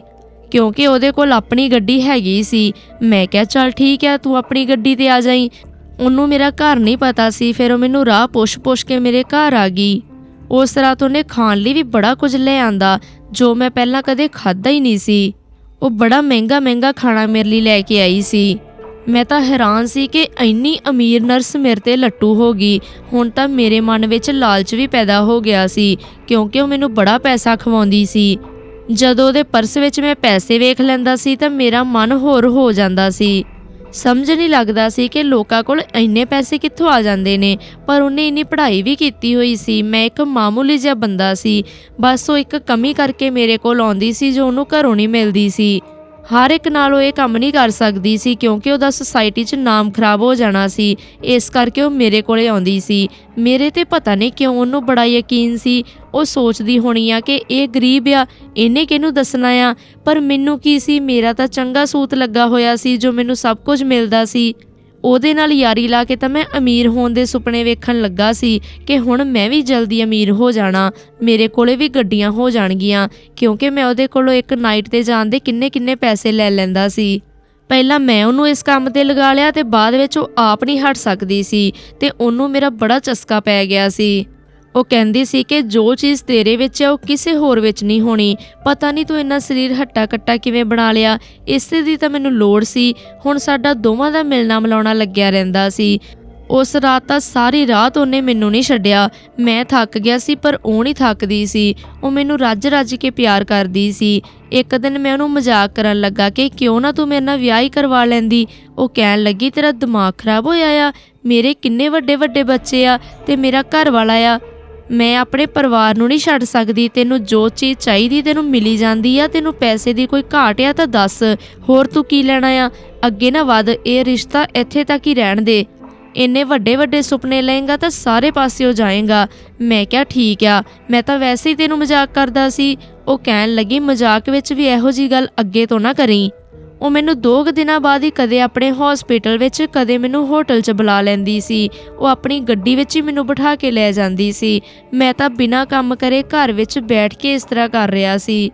ਕਿਉਂਕਿ ਉਹਦੇ ਕੋਲ ਆਪਣੀ ਗੱਡੀ ਹੈਗੀ ਸੀ। ਮੈਂ ਕਿਹਾ, ਚੱਲ ਠੀਕ ਹੈ ਤੂੰ ਆਪਣੀ ਗੱਡੀ ਤੇ ਆ ਜਾਈ। ਉਹਨੂੰ ਮੇਰਾ ਘਰ ਨਹੀਂ ਪਤਾ ਸੀ, ਫਿਰ ਉਹ ਮੈਨੂੰ ਰਾਹ ਪੁੱਛ-ਪੁੱਛ ਕੇ ਮੇਰੇ ਘਰ ਆ ਗਈ। ਉਸ ਰਾਤ ਉਹਨੇ ਖਾਣ ਲਈ ਵੀ ਬੜਾ ਕੁਝ ਲੈ ਆਂਦਾ, ਜੋ ਮੈਂ ਪਹਿਲਾਂ ਕਦੇ ਖਾਦਾ ਹੀ ਨਹੀਂ ਸੀ। ਉਹ ਬੜਾ ਮਹਿੰਗਾ ਮਹਿੰਗਾ ਖਾਣਾ ਮੇਰੇ ਲਈ ਲੈ ਕੇ ਆਈ ਸੀ। ਮੈਂ ਤਾਂ ਹੈਰਾਨ ਸੀ ਕਿ ਇੰਨੀ ਅਮੀਰ ਨਰਸ ਮੇਰੇ ਤੇ ਲੱਟੂ ਹੋ ਗਈ। ਹੁਣ ਤਾਂ ਮੇਰੇ ਮਨ ਵਿੱਚ ਲਾਲਚ ਵੀ ਪੈਦਾ ਹੋ ਗਿਆ ਸੀ, ਕਿਉਂਕਿ ਉਹ ਮੈਨੂੰ ਬੜਾ ਪੈਸਾ ਖਵਾਉਂਦੀ ਸੀ। ਜਦੋਂ ਉਹਦੇ ਪਰਸ ਵਿੱਚ ਮੈਂ ਪੈਸੇ ਵੇਖ ਲੈਂਦਾ ਸੀ ਤਾਂ ਮੇਰਾ ਮਨ ਹੋਰ ਹੋ ਜਾਂਦਾ ਸੀ। ਸਮਝ ਨਹੀਂ ਲੱਗਦਾ ਸੀ ਕਿ ਲੋਕਾਂ ਕੋਲ ਇੰਨੇ ਪੈਸੇ ਕਿੱਥੋਂ ਆ ਜਾਂਦੇ ਨੇ, ਪਰ ਉਹਨੇ ਇੰਨੀ ਪੜ੍ਹਾਈ ਵੀ ਕੀਤੀ ਹੋਈ ਸੀ। ਮੈਂ ਇੱਕ ਮਾਮੂਲੀ ਜਿਹਾ ਬੰਦਾ ਸੀ। ਬਸ ਉਹ ਇੱਕ ਕਮੀ ਕਰਕੇ ਮੇਰੇ ਕੋਲ ਆਉਂਦੀ ਸੀ ਜੋ ਉਹਨੂੰ ਘਰੋਂ ਨਹੀਂ ਮਿਲਦੀ ਸੀ। ਹਰ ਇੱਕ ਨਾਲ ਉਹ ਇਹ ਕੰਮ ਨਹੀਂ ਕਰ ਸਕਦੀ ਸੀ ਕਿਉਂਕਿ ਉਹਦਾ ਸੁਸਾਇਟੀ 'ਚ ਨਾਮ ਖਰਾਬ ਹੋ ਜਾਣਾ ਸੀ। ਇਸ ਕਰਕੇ ਉਹ ਮੇਰੇ ਕੋਲੇ ਆਉਂਦੀ ਸੀ। ਮੇਰੇ ਤੇ ਪਤਾ ਨਹੀਂ ਕਿਉਂ ਉਹਨੂੰ ਬੜਾ ਯਕੀਨ ਸੀ। ਉਹ ਸੋਚਦੀ ਹੋਣੀ ਆ ਕਿ ਇਹ ਗਰੀਬ ਆ, ਇਹਨੇ ਕਿਹਨੂੰ ਦੱਸਣਾ ਆ? ਪਰ ਮੈਨੂੰ ਕੀ ਸੀ? ਮੇਰਾ ਤਾਂ ਚੰਗਾ ਸੂਤ ਲੱਗਾ ਹੋਇਆ ਸੀ ਜੋ ਮੈਨੂੰ ਸਭ ਕੁਝ ਮਿਲਦਾ ਸੀ। ਉਹਦੇ ਨਾਲ ਯਾਰੀ ਲਾ ਕੇ ਤਾਂ ਮੈਂ ਅਮੀਰ ਹੋਣ ਦੇ ਸੁਪਨੇ ਵੇਖਣ ਲੱਗਾ ਸੀ ਕਿ ਹੁਣ ਮੈਂ ਵੀ ਜਲਦੀ ਅਮੀਰ ਹੋ ਜਾਣਾ, ਮੇਰੇ ਕੋਲੇ ਵੀ ਗੱਡੀਆਂ ਹੋ ਜਾਣਗੀਆਂ, ਕਿਉਂਕਿ ਮੈਂ ਉਹਦੇ ਕੋਲੋਂ ਇੱਕ ਨਾਈਟ ਤੇ ਜਾਣ ਦੇ ਕਿੰਨੇ ਕਿੰਨੇ ਪੈਸੇ ਲੈ ਲੈਂਦਾ ਸੀ। ਪਹਿਲਾਂ ਮੈਂ ਉਹਨੂੰ ਇਸ ਕੰਮ ਤੇ ਲਗਾ ਲਿਆ ਤੇ ਬਾਅਦ ਵਿੱਚ ਉਹ ਆਪ ਨਹੀਂ ਹਟ ਸਕਦੀ ਸੀ ਤੇ ਉਹਨੂੰ ਮੇਰਾ ਬੜਾ ਚਸਕਾ ਪੈ ਗਿਆ ਸੀ। ਉਹ ਕਹਿੰਦੀ ਸੀ ਕਿ ਜੋ ਚੀਜ਼ ਤੇਰੇ ਵਿੱਚ ਹੈ ਉਹ ਕਿਸੇ ਹੋਰ ਵਿੱਚ ਨਹੀਂ ਹੋਣੀ। ਪਤਾ ਨਹੀਂ ਤੂੰ ਇੰਨਾ ਸਰੀਰ ਹੱਟਾ ਕੱਟਾ ਕਿਵੇਂ ਬਣਾ ਲਿਆ। ਇਸੇ ਦੀ ਤਾਂ ਮੈਨੂੰ ਲੋੜ ਸੀ। ਹੁਣ ਸਾਡਾ ਦੋਵਾਂ ਦਾ ਮਿਲਣਾ ਮਿਲਾਉਣਾ ਲੱਗਿਆ ਰਹਿੰਦਾ ਸੀ। ਉਸ ਰਾਤ ਤਾਂ ਸਾਰੀ ਰਾਤ ਉਹਨੇ ਮੈਨੂੰ ਨਹੀਂ ਛੱਡਿਆ। ਮੈਂ ਥੱਕ ਗਿਆ ਸੀ, ਪਰ ਉਹ ਨਹੀਂ ਥੱਕਦੀ ਸੀ। ਉਹ ਮੈਨੂੰ ਰੱਜ-ਰੱਜ ਕੇ ਪਿਆਰ ਕਰਦੀ ਸੀ। ਇੱਕ ਦਿਨ ਮੈਂ ਉਹਨੂੰ ਮਜ਼ਾਕ ਕਰਨ ਲੱਗਾ ਕਿ ਕਿਉਂ ਨਾ ਤੂੰ ਮੇਰੇ ਨਾਲ ਵਿਆਹ ਹੀ ਕਰਵਾ ਲੈਂਦੀ। ਉਹ ਕਹਿਣ ਲੱਗੀ, ਤੇਰਾ ਦਿਮਾਗ ਖਰਾਬ ਹੋਇਆ ਆ। ਮੇਰੇ ਕਿੰਨੇ ਵੱਡੇ ਵੱਡੇ ਬੱਚੇ ਆ ਤੇ ਮੇਰਾ ਘਰ ਵਾਲਾ ਆ। ਮੈਂ ਆਪਣੇ ਪਰਿਵਾਰ ਨੂੰ ਨਹੀਂ ਛੱਡ ਸਕਦੀ। ਤੈਨੂੰ ਜੋ ਚੀਜ਼ ਚਾਹੀਦੀ ਤੈਨੂੰ ਮਿਲੀ ਜਾਂਦੀ ਆ, ਤੈਨੂੰ ਪੈਸੇ ਦੀ ਕੋਈ ਘਾਟ ਆ ਤਾਂ ਦੱਸ। ਹੋਰ ਤੂੰ ਕੀ ਲੈਣਾ ਆ? ਅੱਗੇ ਨਾ ਵੱਧ, ਇਹ ਰਿਸ਼ਤਾ ਇੱਥੇ ਤੱਕ ਹੀ ਰਹਿਣ ਦੇ। ਇੰਨੇ ਵੱਡੇ ਵੱਡੇ ਸੁਪਨੇ ਲਏਗਾ ਤਾਂ ਸਾਰੇ ਪਾਸਿਓ ਜਾਏਗਾ। ਮੈਂ ਕਿਹਾ ਠੀਕ ਆ, ਮੈਂ ਤਾਂ ਵੈਸੇ ਹੀ ਤੈਨੂੰ ਮਜ਼ਾਕ ਕਰਦਾ ਸੀ। ਉਹ ਕਹਿਣ ਲੱਗੀ, ਮਜ਼ਾਕ ਵਿੱਚ ਵੀ ਇਹੋ ਜੀ ਗੱਲ ਅੱਗੇ ਤੋਂ ਨਾ ਕਰੀ। ਉਹ ਮੈਨੂੰ ਦੋ ਕੁ ਦਿਨਾਂ ਬਾਅਦ ਹੀ ਕਦੇ ਆਪਣੇ ਹਸਪੀਟਲ ਵਿੱਚ, ਕਦੇ ਮੈਨੂੰ ਹੋਟਲ 'ਚ ਬੁਲਾ ਲੈਂਦੀ ਸੀ। ਉਹ ਆਪਣੀ ਗੱਡੀ ਵਿੱਚ ਹੀ ਮੈਨੂੰ ਬਿਠਾ ਕੇ ਲੈ ਜਾਂਦੀ ਸੀ। ਮੈਂ ਤਾਂ ਬਿਨਾਂ ਕੰਮ ਕਰੇ ਘਰ ਵਿੱਚ ਬੈਠ ਕੇ ਇਸ ਤਰ੍ਹਾਂ ਕਰ ਰਿਹਾ ਸੀ।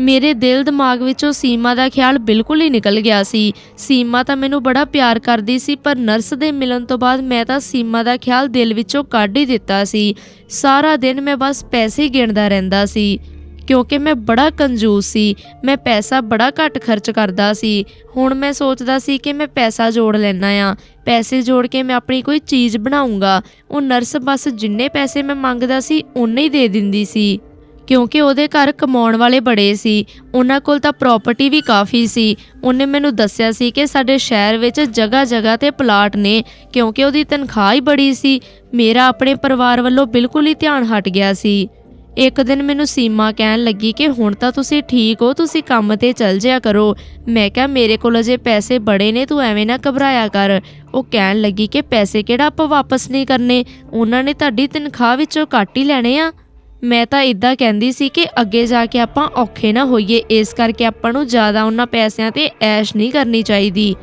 ਮੇਰੇ ਦਿਲ ਦਿਮਾਗ ਵਿੱਚੋਂ ਸੀਮਾ ਦਾ ਖਿਆਲ ਬਿਲਕੁਲ ਹੀ ਨਿਕਲ ਗਿਆ ਸੀ। ਸੀਮਾ ਤਾਂ ਮੈਨੂੰ ਬੜਾ ਪਿਆਰ ਕਰਦੀ ਸੀ, ਪਰ ਨਰਸ ਦੇ ਮਿਲਣ ਤੋਂ ਬਾਅਦ ਮੈਂ ਤਾਂ ਸੀਮਾ ਦਾ ਖਿਆਲ ਦਿਲ ਵਿੱਚੋਂ ਕੱਢ ਹੀ ਦਿੱਤਾ ਸੀ। ਸਾਰਾ ਦਿਨ ਮੈਂ ਬਸ ਪੈਸੇ ਹੀ ਗਿਣਦਾ ਰਹਿੰਦਾ ਸੀ। ਕਿਉਂਕਿ ਮੈਂ ਬੜਾ ਕੰਜੂਸ ਸੀ, ਮੈਂ ਪੈਸਾ ਬੜਾ ਘੱਟ ਖਰਚ ਕਰਦਾ ਸੀ। ਹੁਣ ਮੈਂ ਸੋਚਦਾ ਸੀ ਕਿ ਮੈਂ ਪੈਸਾ ਜੋੜ ਲੈਣਾ ਆ ਪੈਸੇ ਜੋੜ ਕੇ ਮੈਂ ਆਪਣੀ ਕੋਈ ਚੀਜ਼ ਬਣਾਉਂਗਾ। ਉਹ ਨਰਸ ਬਸ ਜਿੰਨੇ ਪੈਸੇ ਮੈਂ ਮੰਗਦਾ ਸੀ ਉਨੇ ਹੀ ਦੇ ਦਿੰਦੀ ਸੀ। ਕਿਉਂਕਿ ਉਹਦੇ ਘਰ ਕਮਾਉਣ ਵਾਲੇ ਬੜੇ ਸੀ। ਉਹਨਾਂ ਕੋਲ ਤਾਂ ਪ੍ਰਾਪਰਟੀ ਵੀ ਕਾਫੀ ਸੀ। ਉਹਨੇ ਮੈਨੂੰ ਦੱਸਿਆ ਸੀ ਕਿ ਸਾਡੇ ਸ਼ਹਿਰ ਵਿੱਚ ਜਗ੍ਹਾ ਜਗ੍ਹਾ ਤੇ ਪਲਾਟ ਨੇ, ਕਿਉਂਕਿ ਉਹਦੀ ਤਨਖਾਹ ਹੀ ਬੜੀ ਸੀ। ਮੇਰਾ ਆਪਣੇ ਪਰਿਵਾਰ ਵੱਲੋਂ ਬਿਲਕੁਲ ਹੀ ਧਿਆਨ ਹਟ ਗਿਆ ਸੀ। ਇੱਕ ਦਿਨ ਮੈਨੂੰ ਸੀਮਾ ਕਹਿਣ ਲੱਗੀ ਕਿ ਹੁਣ ਤਾਂ ਤੁਸੀਂ ਠੀਕ ਹੋ, ਤੁਸੀਂ ਕੰਮ ਤੇ ਚੱਲ ਜਿਆ ਕਰੋ। ਮੈਂ ਕਿਹਾ, ਮੇਰੇ ਕੋਲ ਅਜੇ ਪੈਸੇ ਬੜੇ ਨੇ, ਤੂੰ ਐਵੇਂ ਨਾ ਘਬਰਾਇਆ ਕਰ। ਉਹ ਕਹਿਣ ਲੱਗੀ ਕਿ ਪੈਸੇ ਕਿਹੜਾ ਆਪਾਂ ਵਾਪਸ ਨਹੀਂ ਕਰਨੇ? ਉਹਨਾਂ ਨੇ ਤੁਹਾਡੀ ਤਨਖਾਹ ਵਿੱਚੋਂ ਕੱਟ ਹੀ ਲੈਣੇ ਆ। ਮੈਂ ਤਾਂ ਇਦਾਂ ਕਹਿੰਦੀ ਸੀ ਕਿ ਅੱਗੇ ਜਾ ਕੇ ਆਪਾਂ ਔਖੇ ਨਾ ਹੋਈਏ, ਇਸ ਕਰਕੇ ਆਪਾਂ ਨੂੰ ਜ਼ਿਆਦਾ ਉਹਨਾਂ ਪੈਸਿਆਂ ਤੇ ਐਸ਼ ਨਹੀਂ ਕਰਨੀ ਚਾਹੀਦੀ।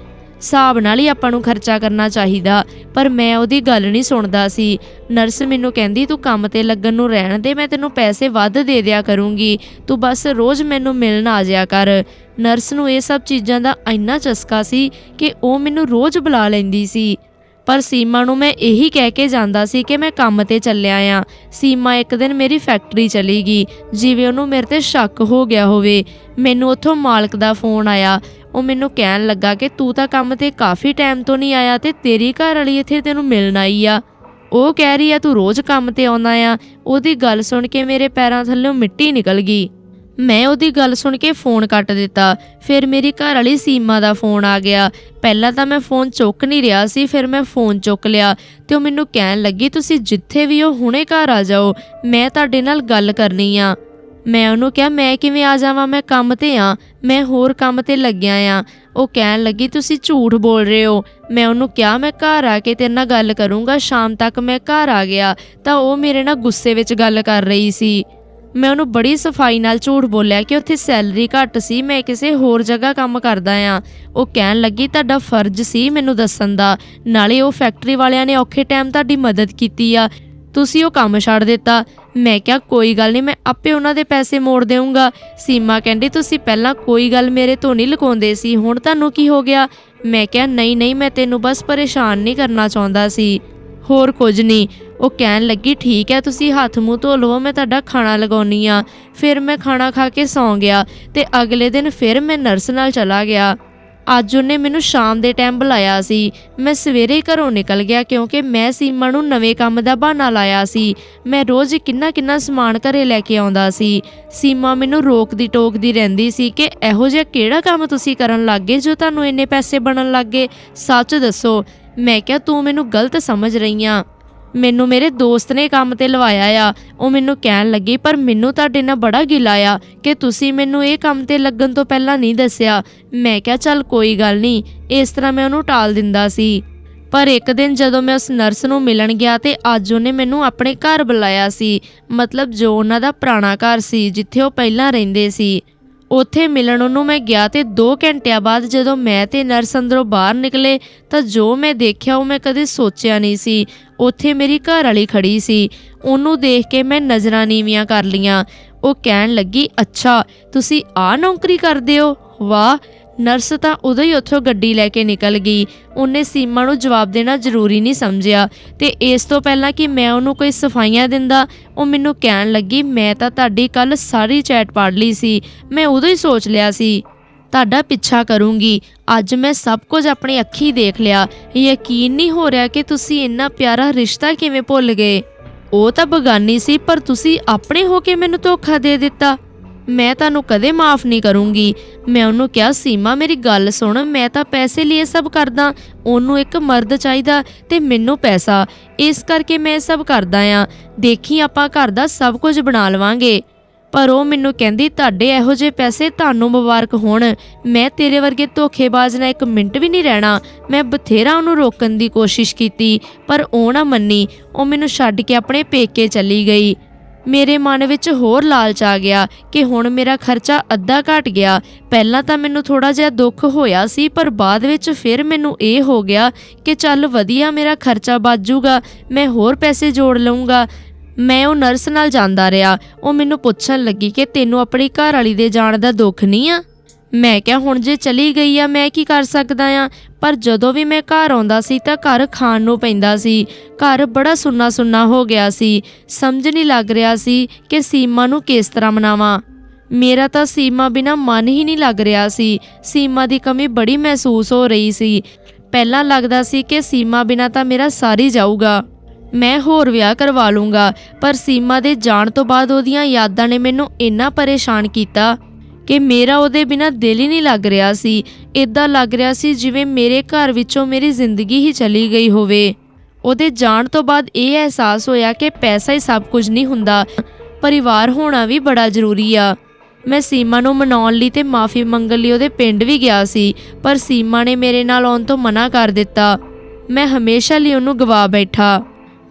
ਹਿਸਾਬ ਨਾਲ ਹੀ ਆਪਾਂ ਨੂੰ ਖਰਚਾ ਕਰਨਾ ਚਾਹੀਦਾ। ਪਰ ਮੈਂ ਉਹਦੀ ਗੱਲ ਨਹੀਂ ਸੁਣਦਾ ਸੀ। ਨਰਸ ਮੈਨੂੰ ਕਹਿੰਦੀ, ਤੂੰ ਕੰਮ ਤੇ ਲੱਗਣ ਨੂੰ ਰਹਿਣ ਦੇ, ਮੈਂ ਤੈਨੂੰ ਪੈਸੇ ਵੱਧ ਦੇ ਦਿਆ ਕਰੂੰਗੀ। ਤੂੰ ਬਸ ਰੋਜ਼ ਮੈਨੂੰ ਮਿਲਣ ਆ ਜਾਇਆ ਕਰ। ਨਰਸ ਨੂੰ ਇਹ ਸਭ ਚੀਜ਼ਾਂ ਦਾ ਇੰਨਾ ਚਸਕਾ ਸੀ ਕਿ ਉਹ ਮੈਨੂੰ ਰੋਜ਼ ਬੁਲਾ ਲੈਂਦੀ ਸੀ। ਪਰ ਸੀਮਾ ਨੂੰ ਮੈਂ ਇਹੀ ਕਹਿ ਕੇ ਜਾਂਦਾ ਸੀ ਕਿ ਮੈਂ ਕੰਮ ਤੇ ਚੱਲਿਆ ਆ। ਸੀਮਾ ਇੱਕ ਦਿਨ ਮੇਰੀ ਫੈਕਟਰੀ ਚਲੀ ਗਈ, ਜਿਵੇਂ ਉਹਨੂੰ ਮੇਰੇ ਤੇ ਸ਼ੱਕ ਹੋ ਗਿਆ ਹੋਵੇ। ਮੈਨੂੰ ਉੱਥੋਂ ਮਾਲਕ ਦਾ ਫੋਨ ਆਇਆ। ਉਹ ਮੈਨੂੰ ਕਹਿਣ ਲੱਗਾ ਕਿ ਤੂੰ ਤਾਂ ਕੰਮ ਤੇ ਕਾਫੀ ਟਾਈਮ ਤੋਂ ਨਹੀਂ ਆਇਆ ਤੇ ਤੇਰੀ ਘਰ ਵਾਲੀ ਇੱਥੇ ਤੈਨੂੰ ਮਿਲਣ ਆਈ ਆ। ਉਹ ਕਹਿ ਰਹੀ ਆ, ਤੂੰ ਰੋਜ਼ ਕੰਮ ਤੇ ਆਉਂਦਾ ਆ। ਉਹਦੀ ਗੱਲ ਸੁਣ ਕੇ ਮੇਰੇ ਪੈਰਾਂ ਥੱਲੇੋਂ ਮਿੱਟੀ ਨਿਕਲ ਗਈ। ਮੈਂ ਉਹਦੀ ਗੱਲ ਸੁਣ ਕੇ ਫੋਨ ਕੱਟ ਦਿੱਤਾ। ਫਿਰ ਮੇਰੀ ਘਰ ਵਾਲੀ ਸੀਮਾ ਦਾ ਫੋਨ ਆ ਗਿਆ। ਪਹਿਲਾਂ ਤਾਂ ਮੈਂ ਫੋਨ ਚੁੱਕ ਨਹੀਂ ਰਿਹਾ ਸੀ, ਫਿਰ ਮੈਂ ਫੋਨ ਚੁੱਕ ਲਿਆ ਤੇ ਉਹ ਮੈਨੂੰ ਕਹਿਣ ਲੱਗੀ, ਤੁਸੀਂ ਜਿੱਥੇ ਵੀ ਹੋ, ਹੁਣੇ ਘਰ ਆ ਜਾਓ। ਮੈਂ ਤੁਹਾਡੇ ਨਾਲ ਗੱਲ ਕਰਨੀ ਆ। ਮੈਂ ਉਹਨੂੰ ਕਿਹਾ, ਮੈਂ ਕਿਵੇਂ ਆ ਜਾਵਾਂ? ਮੈਂ ਕੰਮ ਤੇ ਆ। ਮੈਂ ਹੋਰ ਕੰਮ ਤੇ ਲੱਗਿਆ ਆ। ਉਹ ਕਹਿਣ ਲੱਗੀ, ਤੁਸੀਂ ਝੂਠ ਬੋਲ ਰਹੇ ਹੋ। ਮੈਂ ਉਹਨੂੰ ਕਿਹਾ, ਮੈਂ ਘਰ ਆ ਕੇ ਤੇਰੇ ਨਾਲ ਗੱਲ ਕਰੂੰਗਾ। ਸ਼ਾਮ ਤੱਕ ਮੈਂ ਘਰ ਆ ਗਿਆ। ਤਾਂ ਉਹ ਮੇਰੇ ਨਾਲ ਗੁੱਸੇ ਵਿੱਚ ਗੱਲ ਕਰ ਰਹੀ ਸੀ। ਮੈਂ ਉਹਨੂੰ ਬੜੀ ਸਫ਼ਾਈ ਨਾਲ ਝੂਠ ਬੋਲਿਆ ਕਿ ਉੱਥੇ ਸੈਲਰੀ ਘੱਟ ਸੀ, ਮੈਂ ਕਿਸੇ ਹੋਰ ਜਗ੍ਹਾ ਕੰਮ ਕਰਦਾ ਆ। ਉਹ ਕਹਿਣ ਲੱਗੀ, ਤੁਹਾਡਾ ਫਰਜ਼ ਸੀ ਮੈਨੂੰ ਦੱਸਣ ਦਾ। ਨਾਲੇ ਉਹ ਫੈਕਟਰੀ ਵਾਲਿਆਂ ਨੇ ਔਖੇ ਟਾਈਮ ਤੁਹਾਡੀ ਮਦਦ ਕੀਤੀ ਆ। ਤੁਸੀਂ ਉਹ ਕੰਮ ਛੱਡ ਦਿੱਤਾ। ਮੈਂ ਕਿਹਾ, ਕੋਈ ਗੱਲ ਨਹੀਂ ਮੈਂ ਆਪੇ ਉਹਨਾਂ ਦੇ ਪੈਸੇ ਮੋੜ ਦੇਵਾਂਗਾ ਸੀਮਾ ਕਹਿੰਦੀ, ਤੁਸੀਂ ਪਹਿਲਾਂ ਕੋਈ ਗੱਲ ਮੇਰੇ ਤੋਂ ਨਹੀਂ ਲੁਕਾਉਂਦੇ ਸੀ, ਹੁਣ ਤੁਹਾਨੂੰ ਕੀ ਹੋ ਗਿਆ? ਮੈਂ ਕਿਹਾ, ਨਹੀਂ ਨਹੀਂ, ਮੈਂ ਤੈਨੂੰ ਬਸ ਪਰੇਸ਼ਾਨ ਨਹੀਂ ਕਰਨਾ ਚਾਹੁੰਦਾ ਸੀ। ਹੋਰ ਕੁਝ ਨਹੀਂ ਉਹ ਕਹਿਣ ਲੱਗੀ, ਠੀਕ ਹੈ, ਤੁਸੀਂ ਹੱਥ ਮੂੰਹ ਧੋ ਲਵੋ, ਮੈਂ ਤੁਹਾਡਾ ਖਾਣਾ ਲਗਾਉਣੀ ਆ। ਫਿਰ ਮੈਂ ਖਾਣਾ ਖਾ ਕੇ ਸੌਂ ਗਿਆ ਤੇ ਅਗਲੇ ਦਿਨ ਫਿਰ ਮੈਂ ਨਰਸ ਨਾਲ ਚਲਾ ਗਿਆ। ਅੱਜ ਉਹਨੇ ਮੈਨੂੰ ਸ਼ਾਮ ਦੇ ਟਾਈਮ ਬੁਲਾਇਆ ਸੀ। ਮੈਂ ਸਵੇਰੇ ਘਰੋਂ ਨਿਕਲ ਗਿਆ ਕਿਉਂਕਿ ਮੈਂ ਸੀਮਾ ਨੂੰ ਨਵੇਂ ਕੰਮ ਦਾ ਬਹਾਨਾ ਲਾਇਆ ਸੀ। ਮੈਂ ਰੋਜ਼ ਕਿੰਨਾ ਕਿੰਨਾ ਸਮਾਨ ਘਰੇ ਲੈ ਕੇ ਆਉਂਦਾ ਸੀ। ਸੀਮਾ ਮੈਨੂੰ ਰੋਕਦੀ ਟੋਕਦੀ ਰਹਿੰਦੀ ਸੀ ਕਿ ਇਹੋ ਜਿਹਾ ਕਿਹੜਾ ਕੰਮ ਤੁਸੀਂ ਕਰਨ ਲੱਗੇ ਜੋ ਤੁਹਾਨੂੰ ਇੰਨੇ ਪੈਸੇ ਬਣਨ ਲੱਗੇ ਸੱਚ ਦੱਸੋ, ਮੈਂ ਕਿਹਾ, ਤੂੰ ਮੈਨੂੰ ਗਲਤ ਸਮਝ ਰਹੀ ਆ। ਮੈਨੂੰ ਮੇਰੇ ਦੋਸਤ ਨੇ ਕੰਮ ਤੇ ਲਵਾਇਆ ਆ, ਉਹ ਮੈਨੂੰ ਕਹਿਣ ਲੱਗੀ, ਪਰ ਮੈਨੂੰ ਤੁਹਾਡੇ ਨਾਲ ਬੜਾ ਗਿਲਾ ਆ ਕਿ ਤੁਸੀਂ ਮੈਨੂੰ ਇਹ ਕੰਮ ਤੇ ਲੱਗਣ ਤੋਂ ਪਹਿਲਾਂ ਨਹੀਂ ਦੱਸਿਆ। ਮੈਂ ਕਿਹਾ, ਚੱਲ ਕੋਈ ਗੱਲ ਨਹੀਂ, ਇਸ ਤਰ੍ਹਾਂ ਮੈਂ ਉਹਨੂੰ ਟਾਲ ਦਿੰਦਾ ਸੀ। ਪਰ ਇੱਕ ਦਿਨ ਜਦੋਂ ਮੈਂ ਉਸ ਨਰਸ ਨੂੰ ਮਿਲਣ ਗਿਆ ਤੇ ਅੱਜ ਉਹਨੇ ਮੈਨੂੰ ਆਪਣੇ ਘਰ ਬੁਲਾਇਆ ਸੀ, ਮਤਲਬ ਜੋ ਉਹਨਾਂ ਦਾ ਪੁਰਾਣਾ ਘਰ ਸੀ, ਜਿੱਥੇ ਉਹ ਪਹਿਲਾਂ ਰਹਿੰਦੇ ਸੀ। ਉੱਥੇ ਮਿਲਣ ਉਹਨੂੰ ਮੈਂ ਗਿਆ ਤੇ 2 ਘੰਟਿਆਂ ਬਾਅਦ ਜਦੋਂ ਮੈਂ ਤੇ ਨਰਸ ਅੰਦਰੋਂ ਬਾਹਰ ਨਿਕਲੇ ਤਾਂ ਜੋ ਮੈਂ ਦੇਖਿਆ ਉਹ ਮੈਂ ਕਦੇ ਸੋਚਿਆ ਨਹੀਂ ਸੀ। ਉੱਥੇ ਮੇਰੀ ਘਰ ਵਾਲੀ ਖੜੀ ਸੀ। ਉਹਨੂੰ ਦੇਖ ਕੇ ਮੈਂ ਨਜ਼ਰਾਂ ਨੀਵੀਆਂ ਕਰ ਲੀਆਂ ਉਹ ਕਹਿਣ ਲੱਗੀ, ਅੱਛਾ, ਤੁਸੀਂ ਆ ਨੌਕਰੀ ਕਰਦੇ ਹੋ? ਵਾਹ ਨਰਸ ਤਾਂ ਉਦੋਂ ਹੀ ਉੱਥੋਂ ਗੱਡੀ ਲੈ ਕੇ ਨਿਕਲ ਗਈ। ਉਹਨੇ ਸੀਮਾ ਨੂੰ ਜਵਾਬ ਦੇਣਾ ਜ਼ਰੂਰੀ ਨਹੀਂ ਸਮਝਿਆ। ਤੇ ਇਸ ਤੋਂ ਪਹਿਲਾਂ ਕਿ ਮੈਂ ਉਹਨੂੰ ਕੋਈ ਸਫਾਈਆਂ ਦਿੰਦਾ, ਉਹ ਮੈਨੂੰ ਕਹਿਣ ਲੱਗੀ, ਮੈਂ ਤਾਂ ਤੁਹਾਡੀ ਕੱਲ ਸਾਰੀ ਚੈਟ ਪੜ੍ਹ ਲਈ ਸੀ। ਮੈਂ ਉਦੋਂ ਹੀ ਸੋਚ ਲਿਆ ਸੀ, ਤੁਹਾਡਾ ਪਿੱਛਾ ਕਰੂੰਗੀ। ਅੱਜ ਮੈਂ ਸਭ ਕੁਝ ਆਪਣੀ ਅੱਖੀਂ ਦੇਖ ਲਿਆ। ਯਕੀਨ ਨਹੀਂ ਹੋ ਰਿਹਾ ਕਿ ਤੁਸੀਂ ਇੰਨਾ ਪਿਆਰਾ ਰਿਸ਼ਤਾ ਕਿਵੇਂ ਭੁੱਲ ਗਏ। ਉਹ ਤਾਂ ਬਗਾਨੀ ਸੀ, ਪਰ ਤੁਸੀਂ ਆਪਣੇ ਹੋ ਕੇ ਮੈਨੂੰ ਧੋਖਾ ਦੇ ਦਿੱਤਾ। ਮੈਂ ਤੁਹਾਨੂੰ ਕਦੇ ਮਾਫ ਨਹੀਂ ਕਰੂੰਗੀ। ਮੈਂ ਉਹਨੂੰ ਕਿਹਾ, ਸੀਮਾ, ਮੇਰੀ ਗੱਲ ਸੁਣ, ਮੈਂ ਤਾਂ ਪੈਸੇ ਲਈ ਇਹ ਸਭ ਕਰਦਾ। ਉਹਨੂੰ ਇੱਕ ਮਰਦ ਚਾਹੀਦਾ ਤੇ ਮੈਨੂੰ ਪੈਸਾ। ਇਸ ਕਰਕੇ ਮੈਂ ਇਹ ਸਭ ਕਰਦਾ ਆ। ਦੇਖੀ ਆਪਾਂ ਘਰ ਦਾ ਸਭ ਕੁਝ ਬਣਾ ਲਵਾਂਗੇ। ਪਰ ਉਹ ਮੈਨੂੰ ਕਹਿੰਦੀ, ਤੁਹਾਡੇ ਇਹੋ ਜਿਹੇ ਪੈਸੇ ਤੁਹਾਨੂੰ ਮੁਬਾਰਕ ਹੋਣ। ਮੈਂ ਤੇਰੇ ਵਰਗੇ ਧੋਖੇਬਾਜ਼ ਨਾਲ ਇੱਕ ਮਿੰਟ ਵੀ ਨਹੀਂ ਰਹਿਣਾ। ਮੈਂ ਬਥੇਰਾ ਉਹਨੂੰ ਰੋਕਣ ਦੀ ਕੋਸ਼ਿਸ਼ ਕੀਤੀ, ਪਰ ਉਹ ਨਾ ਮੰਨੀ। ਉਹ ਮੈਨੂੰ ਛੱਡ ਕੇ ਆਪਣੇ ਪੇਕੇ ਚਲੀ ਗਈ। ਮੇਰੇ ਮਨ ਵਿੱਚ ਹੋਰ ਲਾਲਚ ਆ ਗਿਆ ਕਿ ਹੁਣ ਮੇਰਾ ਖਰਚਾ ਅੱਧਾ ਘਟ ਗਿਆ। ਪਹਿਲਾਂ ਤਾਂ ਮੈਨੂੰ ਥੋੜਾ ਜਿਹਾ ਦੁੱਖ ਹੋਇਆ ਸੀ, ਪਰ ਬਾਅਦ ਵਿੱਚ ਫਿਰ ਮੈਨੂੰ ਇਹ ਹੋ ਗਿਆ ਕਿ ਚੱਲ ਵਧੀਆ ਮੇਰਾ ਖਰਚਾ ਬਚ ਜਾਊਗਾ, ਮੈਂ ਹੋਰ ਪੈਸੇ ਜੋੜ ਲਵਾਂਗਾ ਮੈਂ ਉਹ ਨਰਸ ਨਾਲ ਜਾਂਦਾ ਰਿਹਾ। ਉਹ ਮੈਨੂੰ ਪੁੱਛਣ ਲੱਗੀ ਕਿ ਤੈਨੂੰ ਆਪਣੀ ਘਰ ਵਾਲੀ ਦੇ ਜਾਣ ਦਾ ਦੁੱਖ ਨਹੀਂ ਆ? ਮੈਂ ਕਿਹਾ, ਹੁਣ ਜੇ ਚਲੀ ਗਈ ਆ, ਮੈਂ ਕੀ ਕਰ ਸਕਦਾ ਆ? ਪਰ ਜਦੋਂ ਵੀ ਮੈਂ ਘਰ ਆਉਂਦਾ ਸੀ ਤਾਂ ਘਰ ਖਾਣ ਨੂੰ ਪੈਂਦਾ ਸੀ। ਘਰ ਬੜਾ ਸੁੰਨਾ ਸੁੰਨਾ ਹੋ ਗਿਆ ਸੀ। ਸਮਝ ਨਹੀਂ ਲੱਗ ਰਿਹਾ ਸੀ ਕਿ ਸੀਮਾ ਨੂੰ ਕਿਸ ਤਰ੍ਹਾਂ ਮਨਾਵਾਂ। ਮੇਰਾ ਤਾਂ ਸੀਮਾ ਬਿਨਾ ਮਨ ਹੀ ਨਹੀਂ ਲੱਗ ਰਿਹਾ ਸੀ। ਸੀਮਾ ਦੀ ਕਮੀ ਬੜੀ ਮਹਿਸੂਸ ਹੋ ਰਹੀ ਸੀ। ਪਹਿਲਾਂ ਲੱਗਦਾ ਸੀ ਕਿ ਸੀਮਾ ਬਿਨਾ ਤਾਂ ਮੇਰਾ ਸਾਰੀ ਜਾਊਗਾ। ਮੈਂ ਹੋਰ ਵਿਆਹ ਕਰਵਾ ਲੂੰਗਾ, ਪਰ ਸੀਮਾ ਦੇ ਜਾਣ ਤੋਂ ਬਾਅਦ ਉਹਦੀਆਂ ਯਾਦਾਂ ਨੇ ਮੈਨੂੰ ਇੰਨਾ ਪਰੇਸ਼ਾਨ ਕੀਤਾ। ਕਿ ਮੇਰਾ ਉਹਦੇ ਬਿਨਾ ਦਿਲ ਹੀ ਨਹੀਂ ਲੱਗ ਰਿਹਾ ਸੀ। ਇਦਾਂ ਲੱਗ ਰਿਹਾ ਸੀ ਜਿਵੇਂ ਮੇਰੇ ਘਰ ਵਿੱਚੋਂ ਮੇਰੀ ਜ਼ਿੰਦਗੀ ਹੀ ਚਲੀ ਗਈ ਹੋਵੇ। ਉਹਦੇ ਜਾਣ ਤੋਂ ਬਾਅਦ ਇਹ ਅਹਿਸਾਸ ਹੋਇਆ ਕਿ ਪੈਸਾ ਹੀ ਸਭ ਕੁਝ ਨਹੀਂ ਹੁੰਦਾ। ਪਰਿਵਾਰ ਹੋਣਾ ਵੀ ਬੜਾ ਜ਼ਰੂਰੀ ਆ। ਮੈਂ ਸੀਮਾ ਨੂੰ ਮਨਾਉਣ ਲਈ ਤੇ ਮਾਫੀ ਮੰਗਣ ਲਈ ਉਹਦੇ ਪਿੰਡ ਵੀ ਗਿਆ ਸੀ, ਪਰ ਸੀਮਾ ਨੇ ਮੇਰੇ ਨਾਲ ਆਉਣ ਤੋਂ ਮਨਾ ਕਰ ਦਿੱਤਾ। ਮੈਂ ਹਮੇਸ਼ਾ ਲਈ ਉਹਨੂੰ ਗਵਾ ਬੈਠਾ।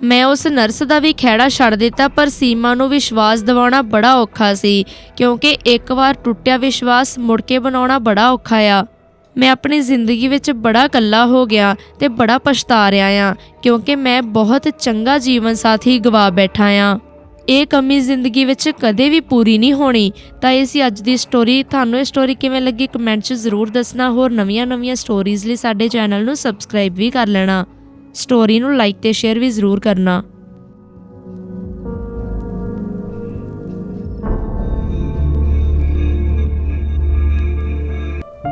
ਮੈਂ ਉਸ ਨਰਸ ਦਾ ਵੀ ਖਹਿੜਾ ਛੱਡ ਦਿੱਤਾ, ਪਰ ਸੀਮਾ ਨੂੰ ਵਿਸ਼ਵਾਸ ਦਿਵਾਉਣਾ ਬੜਾ ਔਖਾ ਸੀ, ਕਿਉਂਕਿ ਇੱਕ ਵਾਰ ਟੁੱਟਿਆ ਵਿਸ਼ਵਾਸ ਮੁੜ ਕੇ ਬਣਾਉਣਾ ਬੜਾ ਔਖਾ ਆ। ਮੈਂ ਆਪਣੀ ਜ਼ਿੰਦਗੀ ਵਿੱਚ ਬੜਾ ਇਕੱਲਾ ਹੋ ਗਿਆ ਤੇ ਬੜਾ ਪਛਤਾ ਰਿਹਾ ਆ, ਕਿਉਂਕਿ ਮੈਂ ਬਹੁਤ ਚੰਗਾ ਜੀਵਨ ਸਾਥੀ ਗਵਾ ਬੈਠਾ ਆ। ਇਹ ਕਮੀ ਜ਼ਿੰਦਗੀ ਵਿੱਚ ਕਦੇ ਵੀ ਪੂਰੀ ਨਹੀਂ ਹੋਣੀ, ਤਾਂ ਇਹ ਸੀ ਅੱਜ ਦੀ ਸਟੋਰੀ ਤੁਹਾਨੂੰ ਇਹ ਸਟੋਰੀ ਕਿਵੇਂ ਲੱਗੀ? ਕਮੈਂਟ 'ਚ ਜ਼ਰੂਰ ਦੱਸਣਾ, ਹੋਰ ਨਵੀਆਂ-ਨਵੀਆਂ ਸਟੋਰੀਜ਼ ਲਈ ਸਾਡੇ ਚੈਨਲ ਨੂੰ ਸਬਸਕ੍ਰਾਈਬ ਵੀ ਕਰ ਲੈਣਾ। ਸਟੋਰੀ ਨੂੰ ਲਾਈਕ ਤੇ ਸ਼ੇਅਰ ਵੀ ਜ਼ਰੂਰ ਕਰਨਾ।